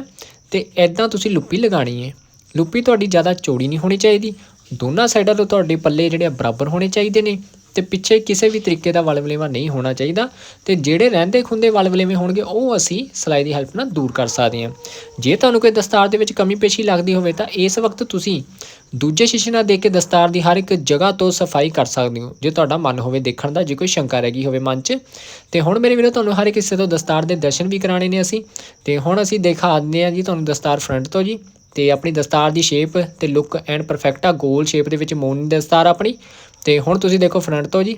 ਤੇ ਐਦਾਂ ਤੁਸੀਂ ਲੁੱਪੀ ਲਗਾਣੀ ਹੈ। ਲੁੱਪੀ ਤੁਹਾਡੀ ਜ਼ਿਆਦਾ ਚੌੜੀ ਨਹੀਂ ਹੋਣੀ ਚਾਹੀਦੀ। ਦੋਨਾਂ ਸਾਈਡਾਂ ਤੋਂ ਤੁਹਾਡੇ ਪੱਲੇ ਜਿਹੜੇ ਆ ਬਰਾਬਰ ਹੋਣੇ ਚਾਹੀਦੇ ਨੇ। ਤੇ ਪਿੱਛੇ ਕਿਸੇ ਵੀ ਤਰੀਕੇ ਦਾ ਵਲਵਲੇਵਾ ਨਹੀਂ ਹੋਣਾ ਚਾਹੀਦਾ ਤੇ ਜਿਹੜੇ ਰਹਿੰਦੇ ਖੁੰਦੇ ਵਲਵਲੇਵੇਂ ਹੋਣਗੇ, ਉਹ ਅਸੀਂ ਸਲਾਈ ਦੀ ਹੈਲਪ ਨਾਲ ਦੂਰ ਕਰ ਸਕਦੇ ਹਾਂ। ਜੇ ਤੁਹਾਨੂੰ ਕੋਈ ਦਸਤਾਰ ਦੇ ਵਿੱਚ ਕਮੀ ਪੇਸ਼ੀ ਲੱਗਦੀ ਹੋਵੇ ਤਾਂ ਇਸ ਵਕਤ ਤੁਸੀਂ ਦੂਜੇ ਸ਼ੀਸ਼ੇ ਨਾਲ ਦੇਖ ਕੇ ਦਸਤਾਰ ਦੀ ਹਰ ਇੱਕ ਜਗ੍ਹਾ ਤੋਂ ਸਫ਼ਾਈ ਕਰ ਸਕਦੇ ਹੋ, ਜੇ ਤੁਹਾਡਾ ਮਨ ਹੋਵੇ ਦੇਖਣ ਦਾ, ਜੇ ਕੋਈ ਸ਼ੰਕਾ ਰਹਿ ਗਈ ਹੋਵੇ ਮਨ 'ਚ। ਤੇ ਹੁਣ ਮੇਰੇ ਵੀਰੋ, ਤੁਹਾਨੂੰ ਹਰ ਇੱਕ ਹਿੱਸੇ ਤੋਂ ਦਸਤਾਰ ਦੇ ਦਰਸ਼ਨ ਵੀ ਕਰਾਣੇ ਨੇ ਅਸੀਂ। ਤੇ ਹੁਣ ਅਸੀਂ ਦਿਖਾ ਦਿੰਦੇ ਹਾਂ ਜੀ ਤੁਹਾਨੂੰ ਦਸਤਾਰ ਫਰੰਟ ਤੋਂ ਜੀ। ਤੇ ਆਪਣੀ ਦਸਤਾਰ ਦੀ ਸ਼ੇਪ ਤੇ ਲੁੱਕ ਐਂਡ ਪਰਫੈਕਟ ਆ, ਗੋਲ ਸ਼ੇਪ ਦੇ ਵਿੱਚ ਮੋਨੀ ਦਸਤਾਰ ਆਪਣੀ। ਤੇ ਹੁਣ ਤੁਸੀਂ ਦੇਖੋ ਫਰੰਟ ਤੋਂ ਜੀ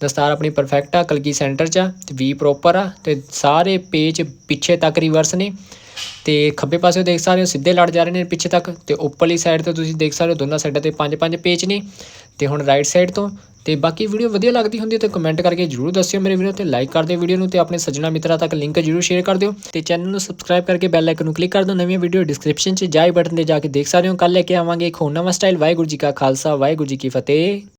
ਦਸਤਾਰ ਆਪਣੀ ਪਰਫੈਕਟ ਆ, ਕਲਗੀ ਸੈਂਟਰ 'ਚ ਆ, ਤੇ ਵੀ ਪ੍ਰੋਪਰ ਆ, ਤੇ ਸਾਰੇ ਪੇਜ ਪਿੱਛੇ ਤੱਕ ਰਿਵਰਸ ਨੇ, ਤੇ ਖੱਬੇ ਪਾਸੇ ਦੇਖ ਸਕਦੇ ਹੋ, ਸਿੱਧੇ ਲੜ ਜਾ ਰਹੇ ਨੇ ਪਿੱਛੇ ਤੱਕ, ਤੇ ਉੱਪਰਲੀ ਸਾਈਡ ਤੋਂ ਤੁਸੀਂ ਦੇਖ ਸਕਦੇ ਹੋ, ਦੋਨਾਂ ਸਾਈਡਾਂ ਤੇ ਪੰਜ ਪੰਜ ਪੇਜ ਨੇ, ਤੇ ਹੁਣ ਰਾਈਟ ਸਾਈਡ ਤੋਂ, ਤੇ ਬਾਕੀ ਵੀਡੀਓ ਵਧੀਆ ਲੱਗਦੀ ਹੁੰਦੀ ਹੈ ਤਾਂ ਕਮੈਂਟ ਕਰਕੇ ਜਰੂਰ ਦੱਸਿਓ ਮੇਰੇ ਵੀਡੀਓ ਤੇ ਲਾਈਕ ਕਰ ਦਿਓ ਵੀਡੀਓ ਨੂੰ, ਤੇ ਆਪਣੇ ਸੱਜਣਾ ਮਿੱਤਰਾਂ ਤੱਕ ਲਿੰਕ ਜਰੂਰ ਸ਼ੇਅਰ ਕਰ ਦਿਓ, ਤੇ ਚੈਨਲ ਨੂੰ ਸਬਸਕ੍ਰਾਈਬ ਕਰਕੇ ਬੈਲ ਆਈਕਨ ਨੂੰ ਕਲਿੱਕ ਕਰ ਦਿਓ, ਨਵੀਆਂ ਵੀਡੀਓ ਡਿਸਕ੍ਰਿਪਸ਼ਨ 'ਚ ਜਾਈ ਬਟਨ ਤੇ ਜਾ ਕੇ ਦੇਖ ਸਕਦੇ ਹੋ ਕੱਲ ਲੈ ਕੇ ਆਵਾਂਗੇ ਇੱਕ ਹੋਰ ਨਵਾਂ ਸਟਾਈਲ ਵਾਹਿਗੁਰੂ ਜੀ ਕਾ ਖਾਲਸਾ, ਵਾਹਿਗੁਰੂ ਜੀ ਕੀ ਫਤਿਹ।